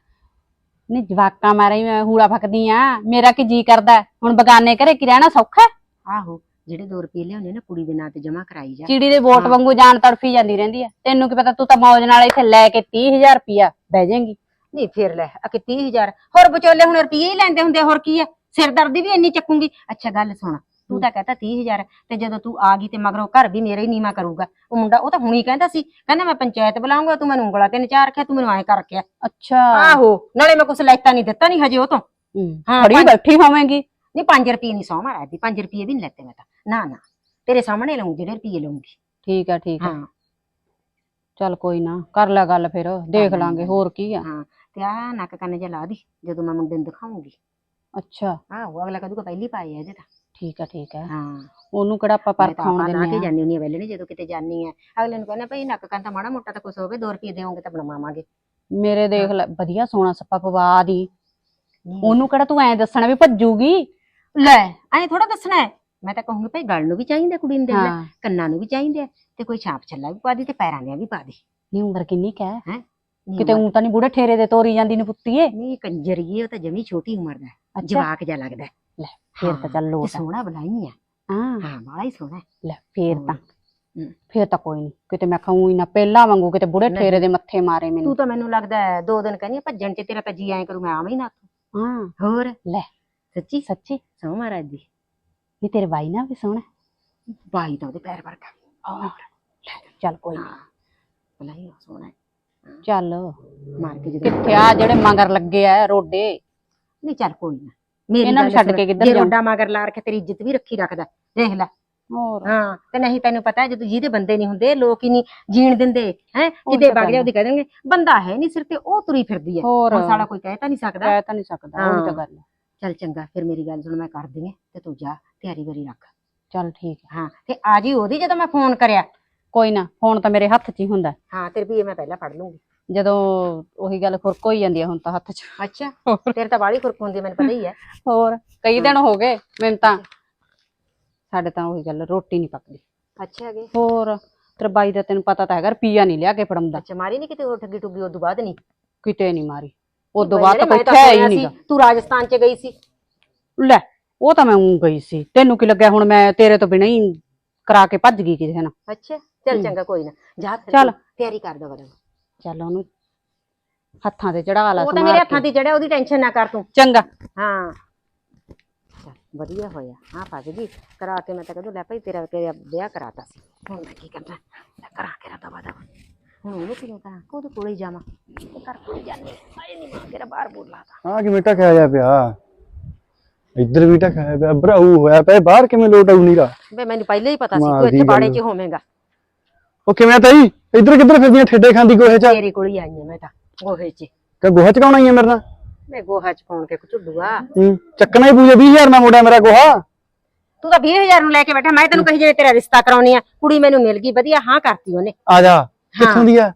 Speaker 7: ਨਹੀਂ ਜਵਾਕਾਂ ਮਾਰੇ ਹੀ ਮੈਂ ਹੂੜਾ ਫੱਕਦੀ ਆ। ਮੇਰਾ ਕੀ ਜੀ ਕਰਦਾ? ਹੈ? ਹੁਣ ਬਗਾਨੇ ਘਰੇ ਕੀ ਰਹਿਣਾ ਸੌਖਾ ਹੈ?
Speaker 6: ਆਹੋ ਜਿਹੜੇ 2 ਰੁਪਏ ਲਿਆਉਂਦੇ ਨਾ ਕੁੜੀ ਦੇ ਨਾਂ ਤੇ ਜਮਾ ਕਰਾਈ ਜਾ।
Speaker 7: ਚਿੜੀ ਦੇ ਵੋਟ
Speaker 6: ਹਾਂ।
Speaker 7: ਵਾਂਗੂ ਜਾਨ ਤੜਫੀ ਜਾਂਦੀ ਰਹਿੰਦੀ ਹੈ ਤੈਨੂੰ ਕੀ ਪਤਾ ਤੂੰ ਤਾਂ ਮੌਜ ਨਾਲ ਇੱਥੇ ਲੈ ਕੇ 30000 ਰੁਪਿਆ ਬਹਿ ਜਾਏਂਗੀ।
Speaker 6: ਨਹੀਂ ਫਿਰ ਲੈ ਆ ਕਿ 30000 ਹੋਰ ਵਿਚੋਲੇ ਹੁਣ ਰੁਪਈਏ ਹੀ ਲੈਂਦੇ ਹੁੰਦੇ ਆ, ਹੋਰ ਕੀ ਐ? ਸਿਰਦਰਦੀ ਵੀ ਇੰਨੀ ਚੱਕੂਗੀ। ਅੱਛਾ ਗੱਲ ਸੁਣ। ਤੂੰ ਤਾਂ ਕਹਤਾ 30000 ਤੇ ਜਦੋਂ ਤੂੰ ਆ ਗਈ ਤੇ ਮਗਰੋਂ ਘਰ ਵੀ ਮੇਰੇ ਹੀ ਨੀਵਾ ਕਰੂਗਾ। ਉਹ ਮੁੰਡਾ ਉਹ ਤਾਂ ਹੁਣੀ ਕਹਿੰਦਾ ਸੀ। ਕਹਿੰਦਾ ਮੈਂ ਪੰਚਾਇਤ ਬੁਲਾਉਂਗਾ ਤੂੰ ਮੈਨੂੰ ਉਂਗਲਾ ਤੇ ਨਚਾਰ ਰੱਖਿਆ ਤੂੰ ਮੈਨੂੰ ਐ ਕਰ ਰੱਖਿਆ
Speaker 7: ਅੱਛਾ।
Speaker 6: ਆਹੋ ਨਾਲੇ ਮੈਂ ਕੁਛ ਲੈਤਾ ਨਹੀਂ ਦਿੱਤਾ ਨਹੀਂ ਹਜੇ ਉਹ ਤੋਂ।
Speaker 7: ਹੂੰ, ਖੜੀ ਬੈਠੀ ਹੋਵੇਂਗੀ।
Speaker 6: ਨਹੀਂ 5 ਰੁਪਏ ਨਹੀਂ ਸੌ ਮਾਰਾ ਦੀ 5 ਰੁਪਏ ਵੀ ਨਹੀਂ ਲੈਤੇ ਮੈਂ ਤਾਂ। ਨਾ ਨਾ। ਤੇਰੇ ਸਾਹਮਣੇ ਲਊਂ ਜਿਹੜੇ ਰੁਪਏ ਲਊਂਗੀ।
Speaker 7: ਠੀਕ ਆ ਠੀਕ ਆ।
Speaker 6: ਹਾਂ।
Speaker 7: ਚੱਲ ਕੋਈ ਨਾ ਕਰ ਲੈ ਗੱਲ ਫਿਰ। ਦੇਖ ਲਾਂਗੇ
Speaker 6: ਲਾਂਗੇ।
Speaker 7: ਹੋਰ ਕੀ ਆ।
Speaker 6: ਹਾਂ ਤੇ ਆ ਨੱਕ ਕੰਨ ਜਿਹਾ ਲਾ ਦੀ ਜਦੋਂ ਮੈਂ ਮੁੰਡੇ ਨੂੰ ਦਿਖਾਉਂਗੀ।
Speaker 7: ਅੱਛਾ।
Speaker 6: ਆਹੋ ਅਗਲਾ ਕਦੂਗਾ ਪਹਿਲੀ ਪਾਈ ਆ ਇਹਦੇ ਤਾਂ।
Speaker 7: ਠੀਕ ਆ ਠੀਕ ਆ।
Speaker 6: ਹਾਂ।
Speaker 7: ਉਹਨੂੰ ਕਿਹੜਾ ਆਪਾਂ
Speaker 6: ਮੈਂ
Speaker 7: ਪਰਖ
Speaker 6: ਤਾਂ
Speaker 7: ਆਉਣ
Speaker 6: ਆਪਾਂ ਲਾ ਕੇ
Speaker 7: ਦਿੰਦੇ ਆ
Speaker 6: ਹੁੰਦੀ ਆ ਵੇਲੇ ਨੇ ਜਦੋਂ ਕਿਤੇ ਜਾਣੀ ਆ। ਅਗਲੇ ਨੂੰ ਕਹਿੰਦਾ ਭਈ ਨੱਕ ਕੰਨ ਤਾਂ ਮਾੜਾ ਮੋਟਾ ਤਾਂ ਕੁਛ ਹੋਵੇ 2 ਰੁਪਏ ਦੇਵੋਗੇ ਤਾਂ ਬਣਵਾਵਾਂਗੇ।
Speaker 7: ਮੇਰੇ ਦੇਖ ਲੈ ਵਧੀਆ ਸੋਨਾ ਸੱਪਾ ਪਵਾ ਦੀ। ਉਹਨੂੰ ਕਿਹੜਾ ਤੂੰ ਐਂ ਦੱਸਣਾ ਵੀ ਭੱਜੂਗੀ?
Speaker 6: ਲੈ ਐਂ ਥੋੜਾ ਦੱਸਣਾ ਹੈ। ਮੈਂ ਤਾਂ ਕਹੂੰਗੀ ਭਾਈ ਗਲ ਨੂੰ ਵੀ ਚਾਹੀਦਾ ਕੁੜੀ ਨੂੰ ਲੈ
Speaker 8: ਹਾਂ।
Speaker 6: ਕੰਨਾਂ ਨੂੰ ਵੀ ਚਾਹੀਦੇ ਆ ਤੇ ਕੋਈ ਛਾਪ ਛੱਲਾ ਵੀ ਪਾ ਦੀ ਤੇ ਪੈਰਾਂ ਦੀਆਂ ਵੀ ਪਾ ਦੀ।
Speaker 8: ਨੀ ਉਮਰ ਕਿੰਨੀ ਕੈ
Speaker 6: ਹੈਂ? ਨੀ
Speaker 8: ਕਿਤੇ ਉਂ ਤਾਂ ਨਹੀਂ ਬੁੜੇ ਠੇਰੇ ਦੇ ਤੋਰੀ ਜਾਂਦੀ ਨੇ ਪੁੱਤੀਏ
Speaker 6: ਨਹੀਂ ਕੰਜਰੀਏ ਉਹ ਤਾਂ ਜਮੀ ਛੋਟੀ ਉਮਰ ਦਾ ਹੈ।
Speaker 8: ਅੱਛਾ।
Speaker 6: ਜਵਾਕ ਜਿਹਾ ਲੱਗਦਾ ਹੈ।
Speaker 8: ਫੇਰ ਤਾਂ ਚੱਲ
Speaker 6: ਤੇ
Speaker 8: ਲੋਟ ਆ।
Speaker 6: ਸੋਹਣਾ ਬਲਾਈ ਆ।
Speaker 8: ਹਾਂ।
Speaker 6: ਹਾਂ ਬਾਲਾ ਹੀ ਸੋਹਣਾ ਹੈ।
Speaker 8: ਲੈ ਫੇਰ ਤਾਂ।
Speaker 6: ਹੂੰ।
Speaker 8: ਫੇਰ ਤਾਂ ਕੋਈ ਨਹੀਂ ਕਿਤੇ ਮੈਂ ਖਾਊਂ ਹੀ ਨਾ ਪਹਿਲਾਂ ਵਾਂਗੂ ਕਿਤੇ ਬੁੜੇ
Speaker 6: ਨਹੀਂ।
Speaker 8: ਠੇਰੇ ਦੇ ਮੱਥੇ ਮਾਰੇ ਮੈਨੂੰ।
Speaker 6: ਤੂੰ ਤਾਂ ਮੈਨੂੰ ਲੱਗਦਾ ਹੈ ਦੋ ਦਿਨ ਕਹਿੰਦੀ ਆ, ਭੱਜਣ ਚ ਤੇਰਾ ਤਾਂ ਜੀ ਐਂ ਕਰੂ ਮੈਂ ਆਵਾਂ ਹੀ ਨਾ
Speaker 8: ਹਾਂ।
Speaker 6: ਹੋਰ?
Speaker 8: ਲੈ।
Speaker 6: ਸੱਚੀ?
Speaker 8: ਸੱਚੀ।
Speaker 6: ਸੋ ਮਹਾਰਾਜ ਦੀ
Speaker 8: ਵੀ ਤੇਰੇ ਬਾਈ ਨਾਲ ਵੀ ਸੋਹਣਾ
Speaker 6: ਬਾਈ ਤਾਂ ਉਹਦੇ ਪੈਰ ਵਰਗਾ।
Speaker 8: ਚੱਲ ਕੋਈ ਨੀ।
Speaker 6: ਹਾਂ। ਬਲਾਈ ਸੋਹਣਾ ਹੈ।
Speaker 8: ਚੱਲ।
Speaker 6: ਮਾਰ ਕੇ ਜਦੋਂ
Speaker 8: ਕਿੱਥੇ ਆ ਜਿਹੜੇ ਮਗਰ ਲੱਗੇ ਆ ਰੋਡੇ?
Speaker 6: ਨਹੀਂ ਚੱਲ ਕੋਈ ਨਾ। ਮੇਰੀ
Speaker 8: ਇਹਨਾਂ ਨੂੰ
Speaker 6: ਗੱਲ
Speaker 8: ਛੱਡ
Speaker 6: ਸੁਣ,
Speaker 8: ਕੇ ਕਿੱਧਰ
Speaker 6: ਜੇ
Speaker 8: ਜਾਊਂ?
Speaker 6: ਰੋਡਾ ਮਗਰ ਲਾ ਰੱਖਿਆ ਤੇਰੀ ਇੱਜ਼ਤ ਵੀ ਰੱਖੀ ਰੱਖਦਾ। ਦੇਖ ਲੈ।
Speaker 8: ਹੋਰ।
Speaker 6: ਹਾਂ ਤੇ ਨਹੀਂ ਤੈਨੂੰ ਪਤਾ ਹੈ ਜਦੋਂ ਜਿਹਦੇ ਬੰਦੇ ਨਹੀਂ ਹੁੰਦੇ ਲੋਕ ਹੀ ਨਹੀਂ ਜੀਣ ਦਿੰਦੇ ਹੈ? ਕਿਤੇ
Speaker 8: ਤਾਂ
Speaker 6: ਵਗ
Speaker 8: ਗੱਲ
Speaker 6: ਜਾ ਉਹਦੀ ਕਹਿ ਦੇਣਗੇ ਬੰਦਾ ਹੈ ਨਹੀਂ ਸਿਰ ਤੇ ਉਹ ਤੁਰੀ ਫਿਰਦੀ ਹੈ।
Speaker 8: ਹੋਰ।
Speaker 6: ਹੁਣ ਸਾਲਾ ਕੋਈ ਕਹਿ ਤਾਂ ਨਹੀਂ ਸਕਦਾ।
Speaker 8: ਕਹਿ ਤਾਂ ਨਹੀਂ ਸਕਦਾ ਉਹ ਤਾਂ
Speaker 6: ਹਾਂ।
Speaker 8: ਗੱਲ ਹੈ।
Speaker 6: ਚੱਲ ਚੰਗਾ ਫਿਰ ਮੇਰੀ ਗੱਲ ਸੁਣ ਮੈਂ ਕਰ ਦਿੰਗੀ ਤੇ ਤੂੰ ਜਾ ਤਿਆਰੀ ਬਰੀ ਰੱਖ।
Speaker 8: ਚੱਲ ਠੀਕ ਹੈ
Speaker 6: ਹਾਂ ਤੇ ਆ ਜੀ ਉਹਦੀ ਜਦੋਂ ਮੈਂ ਫੋਨ ਕਰਿਆ।
Speaker 8: ਕੋਈ ਨਾ ਫੋਨ ਤਾਂ ਮੇਰੇ ਹੱਥ 'ਚ ਹੀ ਹੁੰਦਾ।
Speaker 6: ਹਾਂ ਤੇ ਰੁਪਈਏ ਮੈਂ ਪਹਿਲਾਂ ਫੜ ਲੂੰਗੀ।
Speaker 8: ਜਦੋਂ ਉਹੀ ਗੱਲ ਖੁਰਕ ਹੋਈ ਜਾਂਦੀ ਹੁਣ ਤਾਂ ਹੱਥ 'ਚ।
Speaker 6: ਅੱਛਾ ਤੇਰੇ ਤਾਂ ਬਾਲੀ ਖੁਰਕ ਹੁੰਦੀ ਹੈ, ਮੈਨੂੰ ਪਤਾ ਹੀ ਹੈ
Speaker 8: ਹੋਰ ਕਈ ਦਿਨ ਹੋ ਗਏ ਮੈਨੂੰ ਤਾਂ। ਸਾਡੇ ਤਾਂ ਉਹੀ ਗੱਲ ਰੋਟੀ ਨਹੀਂ ਪੱਕਦੀ।
Speaker 6: ਅੱਛਾ ਹੈਗੇ।
Speaker 8: ਹੋਰ ਤੇਰੇ ਬਾਈ ਦਾ ਤੈਨੂੰ ਪਤਾ ਤਾਂ ਹੈਗਾ ਰੁਪਈਆ ਨਹੀਂ ਲਿਆ ਕੇ ਫੜਾਉਂਦਾ
Speaker 6: ਅੱਛਾ ਮਾਰੀ ਨਹੀਂ ਕਿਤੇ ਉਹ ਠੱਗੀ ਟੁੱਗੀ ਉਦੋਂ ਬਾਅਦ ਨਹੀਂ
Speaker 8: ਕਿਤੇ ਨਹੀਂ ਮਾਰੀ। ਉਦੋਂ ਬਾਅਦ ਤਾਂ ਕੋਈ ਹੈ
Speaker 6: ਸੁਣਿਆ
Speaker 8: ਹੀ
Speaker 6: ਸੀ,
Speaker 8: ਨਹੀਂਗਾ
Speaker 6: ਤੂੰ ਰਾਜਸਥਾਨ ਚ ਗਈ ਸੀ।
Speaker 8: ਲੈ ਉਹ ਤਾਂ ਮੈਂ ਉਂ ਗਈ ਸੀ। ਤੈਨੂੰ ਕੀ ਲੱਗਿਆ ਹੁਣ ਮੈਂ ਤੇਰੇ ਤੋਂ ਬਿਨਾਂ ਹੀ ਕਰਾ ਕੇ ਭੱਜ ਗਈ ਕਿਸੇ ਨਾਲ।
Speaker 6: ਅੱਛਾ ਚੱਲ
Speaker 8: ਹੂੰ।
Speaker 6: ਚੰਗਾ ਕੋਈ ਨਾ। ਜਾ ਫਿਰ
Speaker 8: ਚੱਲ।
Speaker 6: ਤੂੰ ਤਿਆਰੀ ਕਰ ਦੋ ਬਦਲ
Speaker 8: ਚੱਲ ਉਹਨੂੰ ਹੱਥਾਂ ਤੇ ਚੜਾ ਲਾ
Speaker 6: ਉਹ ਤਾਂ ਮੇਰੇ
Speaker 8: ਕੇ।
Speaker 6: ਹੱਥਾਂ ਤੇ ਚੜਿਆ ਉਹਦੀ ਟੈਨਸ਼ਨ ਨਾ ਕਰ ਤੂੰ।
Speaker 8: ਚੰਗਾ।
Speaker 6: ਹਾਂ। ਚੱਲ ਵਧੀਆ ਹੋਇਆ। ਹਾਂ ਫਸ ਗਈ। ਕਰਾ ਕੇ ਮੈਂ ਤਾਂ ਕਦੋਂ ਲੈ ਭਾਈ ਤੇਰਾ ਤੇਰਾ ਵਿਆਹ ਕਰਾਤਾ ਸੀ। ਹੁਣ ਮੈਂ ਕੀ ਕਰਨਾ? ਮੈਂ ਕਰਾ ਕੇ ਰਤਾ ਵਾਦਾ। ਹੁਣ ਉਹਨੂੰ ਕਿਵੇਂ ਕਰਾਂ? ਕੋਦੇ ਕੋਲੇ ਹੀ ਜਾਵਾਂ। ਤੇ ਘਰ ਕੋਲ ਜਾਣੇ ਆਏ ਨਹੀਂ ਮਾਂ ਤੇਰਾ ਬਾਹਰ ਬੋਲਾ ਤਾ
Speaker 5: ਆ ਕਿਵੇਂ ਟਕਿਆ ਜਾ ਪਿਆ। ਇੱਧਰ ਵੀ ਟਕਿਆ ਪਿਆ ਭਰਾਊ ਹੋਇਆ ਪਿਆ ਬਾਹਰ ਕਿਵੇਂ ਲੋਟ ਆਉ ਨੀਰਾ?
Speaker 6: ਵੇ ਮੈਨੂੰ ਪਹਿਲਾਂ ਹੀ ਪਤਾ ਸੀ
Speaker 5: ਮਾਂ
Speaker 6: ਤੂੰ ਇੱਥੇ
Speaker 5: ਦੀ
Speaker 6: ਬਾੜੇ
Speaker 5: ਗੱਲ।
Speaker 6: 'ਚ ਹੋਵੇਂਗਾ।
Speaker 5: ਉਹ ਕਿਵੇਂ ਤਾਈ? ਇੱਧਰ ਕਿੱਧਰ ਫਿਰਦੀਆਂ ਠੇਡੇ ਖਾਂਦੀ ਗੋਹੇ ਚ?
Speaker 6: ਤੇਰੇ ਕੋਲ ਹੀ ਆਈ ਹਾਂ ਮੈਂ ਤਾਂ ਗੋਹੇ 'ਚ।
Speaker 5: ਕਿ ਗੋਹਾ ਚਕਾਉਣਾ ਹੀ ਆ ਮੇਰੇ ਨਾਲ?
Speaker 6: ਮੈਂ ਗੋਹਾ 'ਚ ਪਾਉਣ ਕੇ ਝੁੱਡੂਆ
Speaker 5: ਹੂੰ ਚੱਕਣਾ ਹੀ ਪੂਜਾ 20000 ਨਾਲ ਮੋੜਿਆ ਮੇਰਾ ਗੋਹਾ।
Speaker 6: ਤੂੰ ਤਾਂ 20000 ਨੂੰ ਲੈ ਕੇ ਬੈਠਾ ਮੈਂ ਤੈਨੂੰ ਕਹੀ ਜਿਹੜੇ ਤੇਰਾ ਰਿਸ਼ਤਾ ਕਰਾਉਣੀ ਆ ਕੁੜੀ ਮੈਨੂੰ ਮਿਲ ਗਈ ਵਧੀਆ ਹਾਂ ਕਰਤੀ ਉਹਨੇ।
Speaker 5: ਆ ਜਾ ਕਿੱਥੋਂ ਦੀ ਆ?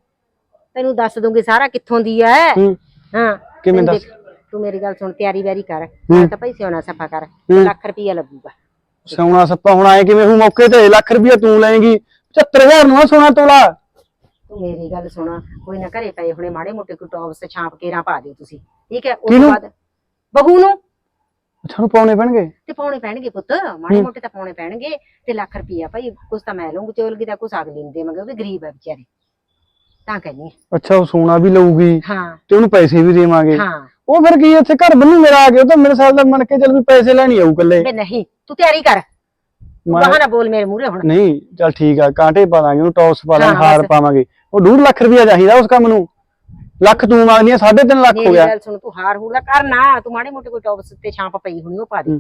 Speaker 6: ਤੈਨੂੰ ਦੱਸ ਦੂੰਗੀ ਸਾਰਾ ਕਿੱਥੋਂ ਦੀ ਐ
Speaker 5: ਹੂੰ।
Speaker 6: ਹਾਂ
Speaker 5: ਕਿਵੇਂ
Speaker 6: ਤੈਨੂੰ
Speaker 5: ਦੱਸ?
Speaker 6: ਦੇਖ- ਤੂੰ ਮੇਰੀ ਗੱਲ ਸੁਣ ਤਿਆਰੀ ਵੈਰੀ ਕਰ। ਮੈਂ ਤਾਂ ਭਾਈ ਸਿਉਣਾ ਸਫਾ ਕਰ। ਲੱਖ ਰੁਪਈਆ ਲੱਗੂਗਾ।
Speaker 5: ਸੋਨਾ ਸੱਪਾ ਹੁਣ ਆਏ ਕਿਵੇਂ ਹੂੰ ਮੌਕੇ ਤੇ ਲੱਖ ਰੁਪਇਆ ਤੂੰ ਲਏਂਗੀ। 75000 ਨੂੰ ਆ ਸੋਨਾ ਤੋਲਾ।
Speaker 6: ਤੂੰ ਮੇਰੀ ਗੱਲ ਸੁਣ ਕੋਈ ਨਾ ਘਰੇ ਪਏ ਹੁਣੇ ਮਾੜੇ ਮੋਟੇ ਕੋਈ ਟੌਪਸ ਤੇ ਛਾਪ ਕੇ ਰਾਂ ਪਾ ਦਿਓ ਤੁਸੀਂ। ਠੀਕ ਹੈ ਉਸ
Speaker 5: ਕਿਹਨੂੰ?
Speaker 6: ਤੋਂ ਬਾਅਦ ਬਹੂ ਨੂੰ।
Speaker 5: ਅੱਛਾ ਨੂੰ ਪਾਉਣੇ ਪੈਣਗੇ?
Speaker 6: ਤੇ ਪਾਉਣੇ ਪੈਣਗੇ ਪੁੱਤ ਮਾੜੇ ਮੋਟੇ ਤਾਂ ਪਾਉਣੇ ਪੈਣਗੇ। ਤੇ ਲੱਖ ਰੁਪਈਆ ਭਾਈ ਕੁਛ ਤਾਂ ਮੈਂ ਲਊਂਗੀ ਚੋਲਗੀ ਦਾ ਕੁਛ ਅਗਲੇ ਨੂੰ ਦੇਵਾਂਗੇ ਉਹ ਵੀ ਗਰੀਬ ਹੈ ਵਿਚਾਰੇ। ਤਾਂ ਕਹਿੰਦੀ।
Speaker 5: ਅੱਛਾ ਉਹ ਸੋਨਾ ਵੀ ਲਊਗੀ
Speaker 6: ਹਾਂ।
Speaker 5: ਤੇ ਉਹਨੂੰ ਪੈਸੇ ਵੀ ਦੇਵਾਂਗੇ।
Speaker 6: ਹਾਂ।
Speaker 5: ਉਹ ਫਿਰ ਕੀ ਇੱਥੇ ਘਰ ਬੰਨੂ ਮੇਰਾ ਆ ਗਿਆ ਉਹ ਤਾਂ ਮੇਰੇ ਸਾਲ ਦਾ ਮੰਨ ਕੇ ਚੱਲ ਵੀ ਪੈਸੇ ਲੈਣੀ ਆਊ ਕੱਲੇ
Speaker 6: ਵੇ ਨਹੀਂ ਤੂੰ ਤਿਆਰੀ ਕਰ।
Speaker 5: ਮੈਂ-
Speaker 6: ਬਾਹਰ ਨਾ ਬੋਲ ਮੇਰੇ ਮੂਹਰੇ ਹੁਣ।
Speaker 5: ਨਹੀਂ ਚੱਲ ਠੀਕ ਆ ਕਾਂਟੇ ਪਾ ਦਾਂਗੇ ਉਹਨੂੰ ਟੌਸ ਪਾ ਦਾਂਗੇ
Speaker 6: ਹਾਂ,
Speaker 5: ਹਾਰ
Speaker 6: ਬਸ।
Speaker 5: ਪਾਵਾਂਗੇ। ਉਹ 2 ਲੱਖ ਰੁਪਇਆ ਚਾਹੀਦਾ ਉਸ ਕੰਮ ਨੂੰ। ਲੱਖ ਤੂੰ ਮੰਗਦੀ ਆ 3.5 ਲੱਖ ਹੋ
Speaker 6: ਮੇਰੀ
Speaker 5: ਗਿਆ।
Speaker 6: ਗੱਲ ਸੁਣ ਤੂੰ ਹਾਰ ਹੂਰ ਦਾ ਕਰ ਨਾ ਤੂੰ ਮਾੜੇ ਮੋਟੇ ਕੋਈ ਟੌਪਸ ਤੇ ਛਾਪ ਪਈ ਹੋਣੀ ਉਹ ਪਾ ਦੇ।
Speaker 5: ਹੂੰ।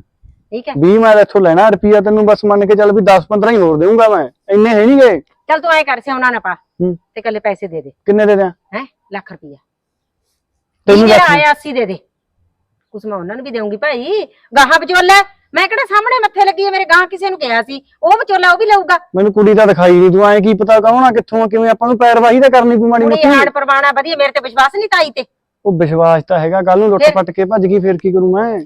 Speaker 6: ਠੀਕ ਹੈ?
Speaker 5: 20 ਮੈਂ ਇੱਥੋਂ ਲੈਣਾ ਰੁਪਇਆ ਤੈਨੂੰ ਬਸ ਮੰਨ ਕੇ ਚੱਲ ਵੀ 10 15 ਹੀ ਹੋਰ ਦੇਊਂਗਾ ਮੈਂ। ਇੰਨੇ ਹੈ ਨਹੀਂ ਗਏ
Speaker 6: ਚੱਲ ਤੂੰ ਐ ਕਰ ਸਿਆਉਣਾ ਨਾ ਪਾ
Speaker 5: ਹੂੰ।
Speaker 6: ਤੇ ਕੱਲੇ ਪੈਸੇ ਦੇ ਦੇ।
Speaker 5: ਕਿੰਨੇ ਦੇ ਦਿਆਂ?
Speaker 6: ਹੈ? ਲੱਖ ਰੁਪਈਆ।
Speaker 5: ਤੈਨੂੰ ਦੱਸ
Speaker 6: ਆਇਆ 80 ਦੇ ਦੇ। ਕੁਛ ਮੈਂ ਉਹਨਾਂ ਨੂੰ ਵੀ ਦੇਵਾਂਗੀ ਭਾਈ। ਗਾਹਾਂ ਵਿਚੋਲਾ ਮੈਂ ਕਿਹੜਾ ਸਾਹਮਣੇ ਮੱਥੇ ਲੱਗੀ ਹੈ ਮੇਰੇ ਗਾਹਾਂ ਕਿਸੇ ਨੂੰ ਕਿਹਾ ਸੀ। ਉਹ ਵਿਚੋਲਾ ਉਹ ਵੀ ਲਊਗਾ।
Speaker 5: ਮੈਨੂੰ ਕੁੜੀ ਤਾਂ ਦਿਖਾਈ ਨਹੀਂ ਤੂੰ ਐਂ ਕੀ ਪਤਾ ਕੌਣ ਆ ਕਿੱਥੋਂ ਆ ਕਿਵੇਂ ਆਪਾਂ ਨੂੰ ਪੈਰਵਾਹੀ ਤਾਂ ਕਰਨੀ ਪਊ ਮਾੜੀ
Speaker 6: ਕੁੜੀ
Speaker 5: ਮੋਟੀ।
Speaker 6: ਹਾੜ ਪਰਵਾਣਾ ਵਧੀਆ ਮੇਰੇ ਤੇ ਵਿਸ਼ਵਾਸ ਨਹੀਂ ਤਾਈ ਤੇ।
Speaker 5: ਉਹ ਵਿਸ਼ਵਾਸ ਤਾਂ ਹੈਗਾ ਕੱਲ ਨੂੰ ਲੁੱਟ? ਪੱਟ ਕੇ ਭੱਜ ਗਈ ਫਿਰ ਕੀ ਕਰੂੰ ਮੈਂ?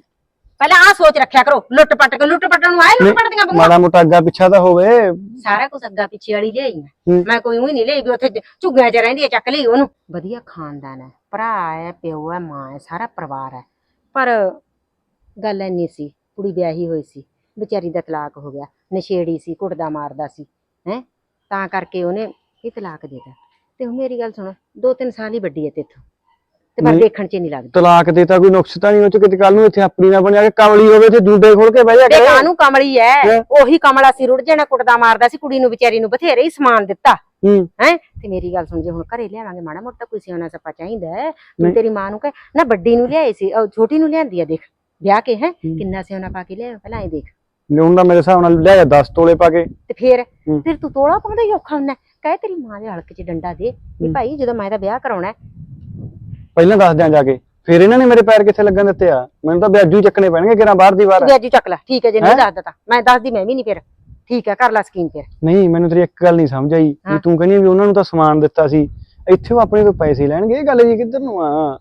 Speaker 6: ਪਹਿਲਾਂ ਆਹ ਸੋਚ ਰੱਖਿਆ ਕਰੋ ਲੁੱਟ ਪੱਟ ਕੇ ਲੁੱਟ ਪੱਟਣ ਨੂੰ ਆਏ ਲੁੱਟ ਪੱਟ ਦੀਆਂ ਬੁਆ
Speaker 5: ਮਾੜਾ ਮੋਟਾ ਅੱਗਾ ਪਿੱਛਾ ਤਾਂ ਹੋਵੇ।
Speaker 6: ਸਾਰਾ ਕੁਝ ਅੱਗਾ ਪਿੱਛੇ ਵਾਲੀ ਲਿਆਈ ਮੈਂ। ਕੋਈ ਉਹੀ ਨਹੀਂ ਲਈ ਵੀ ਉੱਥੇ ਝੁੱਗਿਆਂ 'ਚ ਰਹਿੰਦੀ ਹੈ ਚੱਕ ਲਈ ਉਹਨੂੰ। ਵਧੀਆ ਖਾਨਦਾਨ ਹੈ ਭਰਾ ਹੈ ਪਿਓ ਹੈ ਮਾਂ ਹੈ ਸਾਰਾ ਪਰਿਵਾਰ ਹੈ। ਪਰ ਗੱਲ ਇੰਨੀ ਸੀ ਕੁੜੀ ਵਿਆਹੀ ਹੋਈ ਸੀ ਵਿਚਾਰੀ ਦਾ ਤਲਾਕ ਹੋ ਗਿਆ ਨਸ਼ੇੜੀ ਸੀ ਕੁੱਟਦਾ ਮਾਰਦਾ ਸੀ ਹੈ? ਤਾਂ ਕਰਕੇ ਉਹਨੇ ਇਹ ਤਲਾਕ ਦੇ ਦਿੱਤਾ। ਤੇ ਹੁਣ ਮੇਰੀ ਗੱਲ ਸੁਣ ਦੋ ਤਿੰਨ ਸਾਲ ਹੀ ਵੱਡੀ ਹੈ ਤੇਥੋਂ। ਤੇ ਪਰ
Speaker 5: ਨਹੀਂ।
Speaker 6: ਦੇਖਣ 'ਚ ਨਹੀਂ ਲੱਗਦੀ।
Speaker 5: ਤਲਾਕ ਦੇ ਤਾਂ ਕੋਈ ਨੁਕਸ ਤਾਂ ਨਹੀਂ ਉਹ ਚ ਕਿਤੇ ਕੱਲ ਨੂੰ ਇੱਥੇ ਆਪਣੀ ਨਾ ਬਣਿਆ ਕਿ ਕਮਲੀ ਹੋਵੇ ਤੇ ਜੁੰਡੇ ਖੋਲ ਕੇ ਬਹਿ ਜਾ
Speaker 6: ਤੇ
Speaker 5: ਕਰੇ।
Speaker 6: ਕਾਹਨੂੰ ਕਮਲੀ ਹੈ
Speaker 5: ਹੈਂ?
Speaker 6: ਉਹੀ ਕਮਲਾ ਸੀ ਰੁੜ ਜਾਣਾ ਕੁੱਟਦਾ ਮਾਰਦਾ ਸੀ ਕੁੜੀ ਨੂੰ ਵਿਚਾਰੀ ਨੂੰ ਬਥੇਰੇ ਹੀ ਸਮਾਨ ਦਿੱਤਾ।
Speaker 5: ਹੂੰ।
Speaker 6: ਹੈ? ਤੇ ਮੇਰੀ ਗੱਲ ਸੁਣ ਜੇ ਹੁਣ ਘਰੇ ਲਿਆਵਾਂਗੇ ਮਾੜਾ ਮੋਟਾ ਕੋਈ ਸਿਆਣਾ ਸੱਪਾ ਚਾਹੀਦਾ ਹੈ ਤੂੰ
Speaker 5: ਨਹੀਂ।
Speaker 6: ਤੇਰੀ ਮਾਂ ਨੂੰ ਕਹੇ ਨਾ ਵੱਡੀ ਨੂੰ ਲਿਆਈ ਸੀ ਉਹ ਛੋਟੀ ਨੂੰ ਲਿਆਂਦੀ ਆ ਦੇਖ। ਵਿਆਹ ਕੇ ਹੈ?
Speaker 5: ਹੂੰ।
Speaker 6: ਕਿੰਨਾ ਸਿਆਣਾ ਪਾ ਕੇ ਲਿਆਇਆ ਪਹਿਲਾਂ ਇਹ ਦੇਖ।
Speaker 5: ਲਿਆਉਣ ਦਾ ਮੇਰੇ ਹਿਸਾਬ ਨਾਲ ਲਿਆ 10 ਤੋਲੇ ਪਾ ਕੇ।
Speaker 6: ਤੇ ਫੇਰ?
Speaker 5: ਹੂੰ।
Speaker 6: ਫਿਰ ਤੂੰ ਤੋਲਾ ਪਾਉਂਦਾ ਹੀ ਔਖਾ ਹੁੰਦਾ ਕਹੇ ਤੇਰੀ ਮਾਂ ਦੇ ਹਲਕ 'ਚ ਡੰਡਾ ਦੇ ਵੀ
Speaker 5: ਹੂੰ।
Speaker 6: ਭਾਈ ਜਦੋਂ ਮੈਂ ਤਾਂ ਵਿਆਹ ਕਰਾਉਣਾ ਹੈ,
Speaker 5: ਪਹਿਲਾਂ ਦੱਸ ਦਿਆਂ ਜਾ ਕੇ। ਫਿਰ ਇਹਨਾਂ ਨੇ ਮੇਰੇ ਪੈਰ ਕਿੱਥੇ ਲੱਗਣ ਦਿੱਤੇ ਆ? ਮੈਨੂੰ ਤਾਂ ਵਿਆਜੂ ਹੀ ਚੱਕਣੇ ਪੈਣਗੇ ਕਿਰਾਂ ਬਾਹਰ ਦੀ ਵਾਰ
Speaker 6: ਤੂੰ ਵਿਆਜੂ ਚੱਕ ਲੈ। ਠੀਕ ਹੈ ਜੇ ਨਹੀਂ
Speaker 5: ਹੈਂ?
Speaker 6: ਦੱਸ ਦਿੱਤਾ। ਮੈਂ ਦੱਸਦੀ ਮੈਂ ਵੀ ਨਹੀਂ ਫਿਰ। ਠੀਕ ਹੈ ਕਰ ਲੈ ਸਕੀਮ ਫਿਰ।
Speaker 5: ਨਹੀਂ ਮੈਨੂੰ ਤੇਰੀ ਇੱਕ ਗੱਲ ਨਹੀਂ ਸਮਝ ਆਈ। ਵੀ
Speaker 6: ਹਾਂ।
Speaker 5: ਤੂੰ ਕਹਿੰਦੀ ਵੀ ਉਹਨਾਂ ਨੂੰ ਤਾਂ ਸਮਾਨ ਦਿੱਤਾ ਸੀ। ਇੱਥੇ ਉਹ ਆਪਣੇ ਤੋਂ ਪੈਸੇ ਲੈਣਗੇ ਇਹ ਗੱਲ ਜੀ ਕਿੱਧਰ ਨੂੰ ਆ?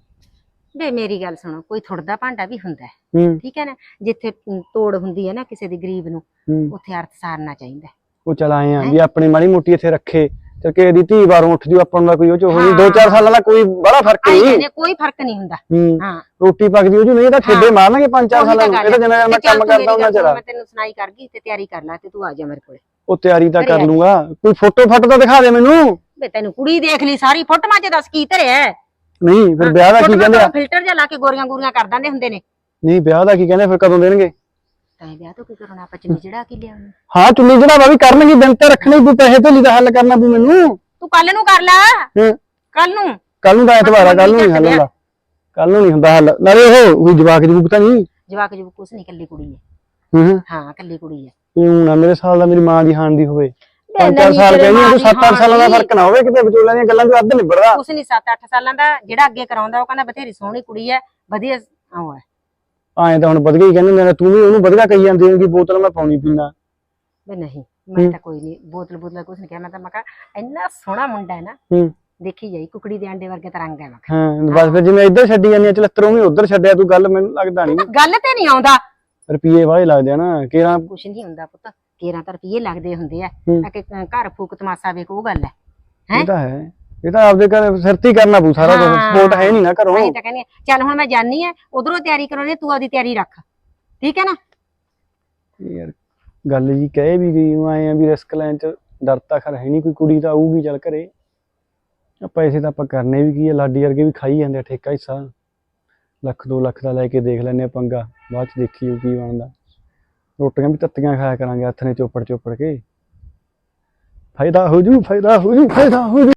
Speaker 6: ਵੇ ਮੇਰੀ ਗੱਲ ਸੁਣੋ। ਕੋਈ ਥੁੜਦਾ ਭਾਂਡਾ ਵੀ ਹੁੰਦਾ ਹੈ।
Speaker 5: ਹੂੰ।
Speaker 6: ਠੀਕ ਹੈ ਨਾ? ਜਿੱਥੇ ਅਮ, ਤੋੜ ਹੁੰਦੀ ਹੈ ਨਾ ਕਿਸੇ ਦੀ ਗਰੀਬ ਨੂੰ
Speaker 5: ਹੂੰ।
Speaker 6: ਉੱਥੇ ਅਰਥ ਸਾਰਨਾ ਚਾਹੀਦਾ
Speaker 5: ਉਹ ਚਲ ਆਏ ਆ ਵੀ ਆਪਣੀ ਮਾੜੀ ਮੋਟੀ ਇੱਥੇ ਰੱਖੇ। ਤੇ ਕਿ ਇਹਦੀ ਧੀ ਬਾਹਰੋਂ ਉੱਠ ਜੂ ਆਪਾਂ ਨੂੰ ਤਾਂ ਕੋਈ ਉਹ ਚ ਹੋ ਨਹੀਂ
Speaker 6: ਹਾਂ।
Speaker 5: ਦੋ ਚਾਰ ਸਾਲਾਂ ਦਾ ਕੋਈ ਬੜਾ ਫ਼ਰਕ
Speaker 6: ਆਈ
Speaker 5: ਨਹੀਂ
Speaker 6: ਕਹਿੰਦੇ ਕੋਈ ਫ਼ਰਕ ਨਹੀਂ ਹੁੰਦਾ।
Speaker 5: ਹੂੰ।
Speaker 6: ਹਾਂ।
Speaker 5: ਰੋਟੀ ਪੱਕਦੀ ਉਹ ਜੂ ਨਹੀਂ ਇਹ ਤਾਂ ਠੇਡੇ। ਮਾਰਨਗੇ ਪੰਜ ਚਾਰ
Speaker 6: ਉਹੀ
Speaker 5: ਸਾਲਾਂ
Speaker 6: ਤਾਂ
Speaker 5: ਨੂੰ। ਇਹ ਤਾਂ ਜਿੰਨਾ ਚਿਰ
Speaker 6: ਤੇ
Speaker 5: ਮੈਂ ਕੰਮ ਕਰਦਾ ਉਹਨਾਂ ਚਿਰ।
Speaker 6: ਮੈਂ ਤੈਨੂੰ ਸੁਣਾਈ ਕਰ ਗਈ ਤੇ ਤਿਆਰੀ ਕਰ ਲੈ ਤੇ ਤੂੰ ਆ ਜਾ ਮੇਰੇ ਕੋਲੇ।
Speaker 5: ਉਹ ਤਿਆਰੀ ਤਾਂ ਕਰ ਲੂੰਗਾ। ਕੋਈ ਫੋਟੋ ਫਾਟੋ ਤਾਂ ਦਿਖਾ ਦੇ ਮੈਨੂੰ।
Speaker 6: ਵੇ ਤੈਨੂੰ ਕੁੜੀ ਦੇਖ ਲਈ ਸਾਰੀ ਫੋਟੋਆਂ 'ਚ ਦੱਸ ਕੀ ਧਰਿਆ?
Speaker 5: ਨਹੀਂ ਫਿਰ ਵਿਆਹ ਦਾ ਕੀ ਕਹਿੰਦੇ ਆ?
Speaker 6: ਫਿਲਟਰ ਜਿਹਾ ਲਾ ਕੇ ਗੋਰੀਆਂ ਗੋਰੀਆਂ ਕਰ ਦਿੰਦੇ ਹੁੰਦੇ ਨੇ।
Speaker 5: ਨਹੀਂ ਵਿਆਹ ਦਾ ਕੀ ਕਹਿੰਦੇ ਫਿਰ ਕਦੋਂ ਦੇਣਗੇ?
Speaker 6: ਤਾਂ ਇਹ ਵਿਆਹ ਤੋਂ ਕੀ ਕਰਨਾ ਆਪਾਂ ਚੁੰਨੀ ਚੜਾ ਕੇ ਲਿਆਉਣੀ
Speaker 5: ਹਾਂ ਚੁੰਨੀ ਜਿਹੜਾ ਵੀ ਕਰਨਗੇ ਦਿਨ ਤੇ ਰੱਖਣੇ ਪੂ ਪੈਸੇ ਧੇਲੀ ਦਾ ਹੱਲ ਕਰਨਾ ਪੂ ਮੈਨੂੰ।
Speaker 6: ਤੂੰ ਕੱਲ ਨੂੰ ਕਰ ਲੈ।
Speaker 5: ਹੂੰ।
Speaker 6: ਕੱਲ ਨੂੰ।
Speaker 5: ਕੱਲ ਨੂੰ ਤਾਂ ਐਤਵਾਰ ਆ ਕੱਲ ਨੂੰ ਨਹੀਂ ਹੱਲ ਹੁੰਦਾ। ਕੱਲ ਨੂੰ ਨਹੀਂ ਹੁੰਦਾ ਹੱਲ। ਨਾਲੇ ਉਹ ਕੋਈ ਜਵਾਕ ਜਵੂਕ ਤਾਂ ਨਹੀਂ?
Speaker 6: ਜਵਾਕ ਜੂ ਕੁਛ ਨਹੀਂ ਕੱਲੀ ਕੁੜੀ ਹੈ।
Speaker 5: ਹੂੰ ਹੂੰ।
Speaker 6: ਹਾਂ ਕੱਲੀ ਕੁੜੀ ਹੈ।
Speaker 5: ਕੋਈ ਊਂ ਨਾ ਮੇਰੇ ਸਾਲ ਦਾ ਮੇਰੀ ਮਾਂ ਦੀ ਹਾਨ ਦੀ ਹੋਵੇ।
Speaker 6: ਵੇ
Speaker 5: ਪੰਜ ਚਾਰ
Speaker 6: ਨਹੀਂ
Speaker 5: ਸਾਲ
Speaker 6: ਤੇਰੇ
Speaker 5: ਕਹਿੰਦੀ
Speaker 6: ਮਾਂ
Speaker 5: ਤੂੰ
Speaker 6: ਦੀ
Speaker 5: 7-8 ਸਾਲਾਂ ਦਾ
Speaker 6: ਹਾਣ
Speaker 5: ਫ਼ਰਕ ਨਾ ਹੋਵੇ ਕਿਤੇ ਵਿਚੋਲਿਆਂ ਦੀਆਂ ਗੱਲਾਂ ਤੋਂ ਅੱਧ ਨਿਬੜਦਾ।
Speaker 6: ਕੁਛ ਨਹੀਂ 7-8 ਸਾਲਾਂ ਦਾ ਜਿਹੜਾ ਅੱਗੇ ਕਰਾਉਂਦਾ ਉਹ ਕਹਿੰਦਾ ਬਥੇਰੀ ਸੋਹਣੀ ਕੁੜੀ ਹੈ ਵਧੀਆ ਉਹ ਹੈ।
Speaker 5: ਆਏ ਤਾਂ ਹੁਣ ਵਧੀਆ ਹੀ ਕਹਿੰਦੇ ਨੇ ਤੂੰ ਵੀ ਉਹਨੂੰ ਵਧੀਆ ਕਹੀ ਜਾਂਦੀ ਹੋਗੀ ਬੋਤਲ ਮੈਂ ਪਾਉਣੀ ਪੀਣਾ
Speaker 6: ਵੇ ਨਹੀਂ ਮੈਂ ਤਾਂ ਕੋਈ ਨਹੀਂ ਬੋਤਲ ਬੋਤਲ ਕੁਛ ਨਹੀਂ ਕਿਹਾ ਮੈਂ ਤਾਂ ਮੈਂ ਕਿਹਾ ਇੰਨਾ ਸੋਹਣਾ ਮੁੰਡਾ ਹੈ ਨਾ
Speaker 5: ਹੂੰ।
Speaker 6: ਦੇਖੀ ਜਾਈ ਕੁਕੜੀ ਦੇ ਅੰਡੇ ਵਰਗੇ ਤਾਂ ਰੰਗ ਹੈ ਮੈਂ ਕਿਹਾ।
Speaker 5: ਹਾਂ ਬਸ ਫਿਰ ਜਿਵੇਂ ਇੱਧਰ ਛੱਡੀ ਜਾਂਦੀ ਆ ਚਲੱਤਰੋਂ ਵੀ ਉੱਧਰ ਛੱਡਿਆ ਤੂੰ ਗੱਲ ਮੈਨੂੰ ਲੱਗਦਾ ਨਹੀਂ
Speaker 6: ਗੱਲ ਤੇ ਨਹੀਂ ਆਉਂਦਾ
Speaker 5: ਰੁਪਏ ਵਾਲੇ ਲੱਗਦੇ ਆ ਨਾ ਕਿਹੜਾ
Speaker 6: ਕੁਛ ਨਹੀਂ ਹੁੰਦਾ ਪੁੱਤ 13 ਤਾਂ ਰੁਪਏ ਲੱਗਦੇ ਹੁੰਦੇ ਆ
Speaker 5: ਹੂੰ।
Speaker 6: ਆ ਕਿ ਘਰ ਫੂਕ ਤਮਾਸ਼ਾ ਵੇਖ ਉਹ ਗੱਲ ਹੈ ਹੈਂ?
Speaker 5: ਇਹ ਤਾਂ ਹੈ ਇਹ ਤਾਂ ਆਪਦੇ ਘਰ ਸਿਰ ਤੇ ਹੀ ਕਰਨਾ ਪਊ ਸਾਰਾ ਕੁਝ
Speaker 6: ਹਾਂ।
Speaker 5: ਸਪੋਰਟ ਹੈ ਨਹੀਂ ਨਾ ਘਰੋਂ।
Speaker 6: ਅਸੀਂ ਤਾਂ ਕਹਿੰਦੇ ਚੱਲ ਹੁਣ ਮੈਂ ਜਾਣੀ ਆ ਉਧਰੋਂ ਤਿਆਰੀ ਕਰਾਉਣੀ ਤੂੰ ਆਪਦੀ ਤਿਆਰੀ ਰੱਖ। ਠੀਕ ਹੈ ਨਾ?
Speaker 5: ਯਾਰ ਗੱਲ ਜੀ ਕਹਿ ਵੀ ਗਈ ਉਹ ਆਏ ਆ ਵੀ ਰਿਸਕ ਲੈਣ ਚ ਡਰ ਤਾਂ ਖਰ ਹੈ ਨਹੀਂ ਕੋਈ ਕੁੜੀ ਤਾਂ ਆਊਗੀ ਚੱਲ ਘਰੇ। ਆ ਪੈਸੇ ਤਾਂ ਆਪਾਂ ਕਰਨੇ ਵੀ ਕੀ ਆ ਲਾਡੀ ਵਰਗੇ ਵੀ ਖਾਈ ਜਾਂਦੇ ਆ ਠੇਕਾ ਹਿੱਸਾ। ਲੱਖ 2 ਲੱਖ ਦਾ ਲੈ ਕੇ ਦੇਖ ਲੈਨੇ ਆ ਪੰਗਾ ਬਾਅਦ ਚ ਦੇਖੀ ਜਾਊ ਕੀ ਬਣਦਾ। ਰੋਟੀਆਂ ਵੀ ਤੱਤੀਆਂ ਖਾਇਆ ਕਰਾਂਗੇ ਹੱਥ ਨੇ ਚੋਪੜ ਚੋਪੜ ਕੇ। ਫਾਇਦਾ ਹੋ ਜੂ ਫਾਇਦਾ ਹੋ ਜੂ ਫਾਇਦਾ ਹੋ ਜੂ।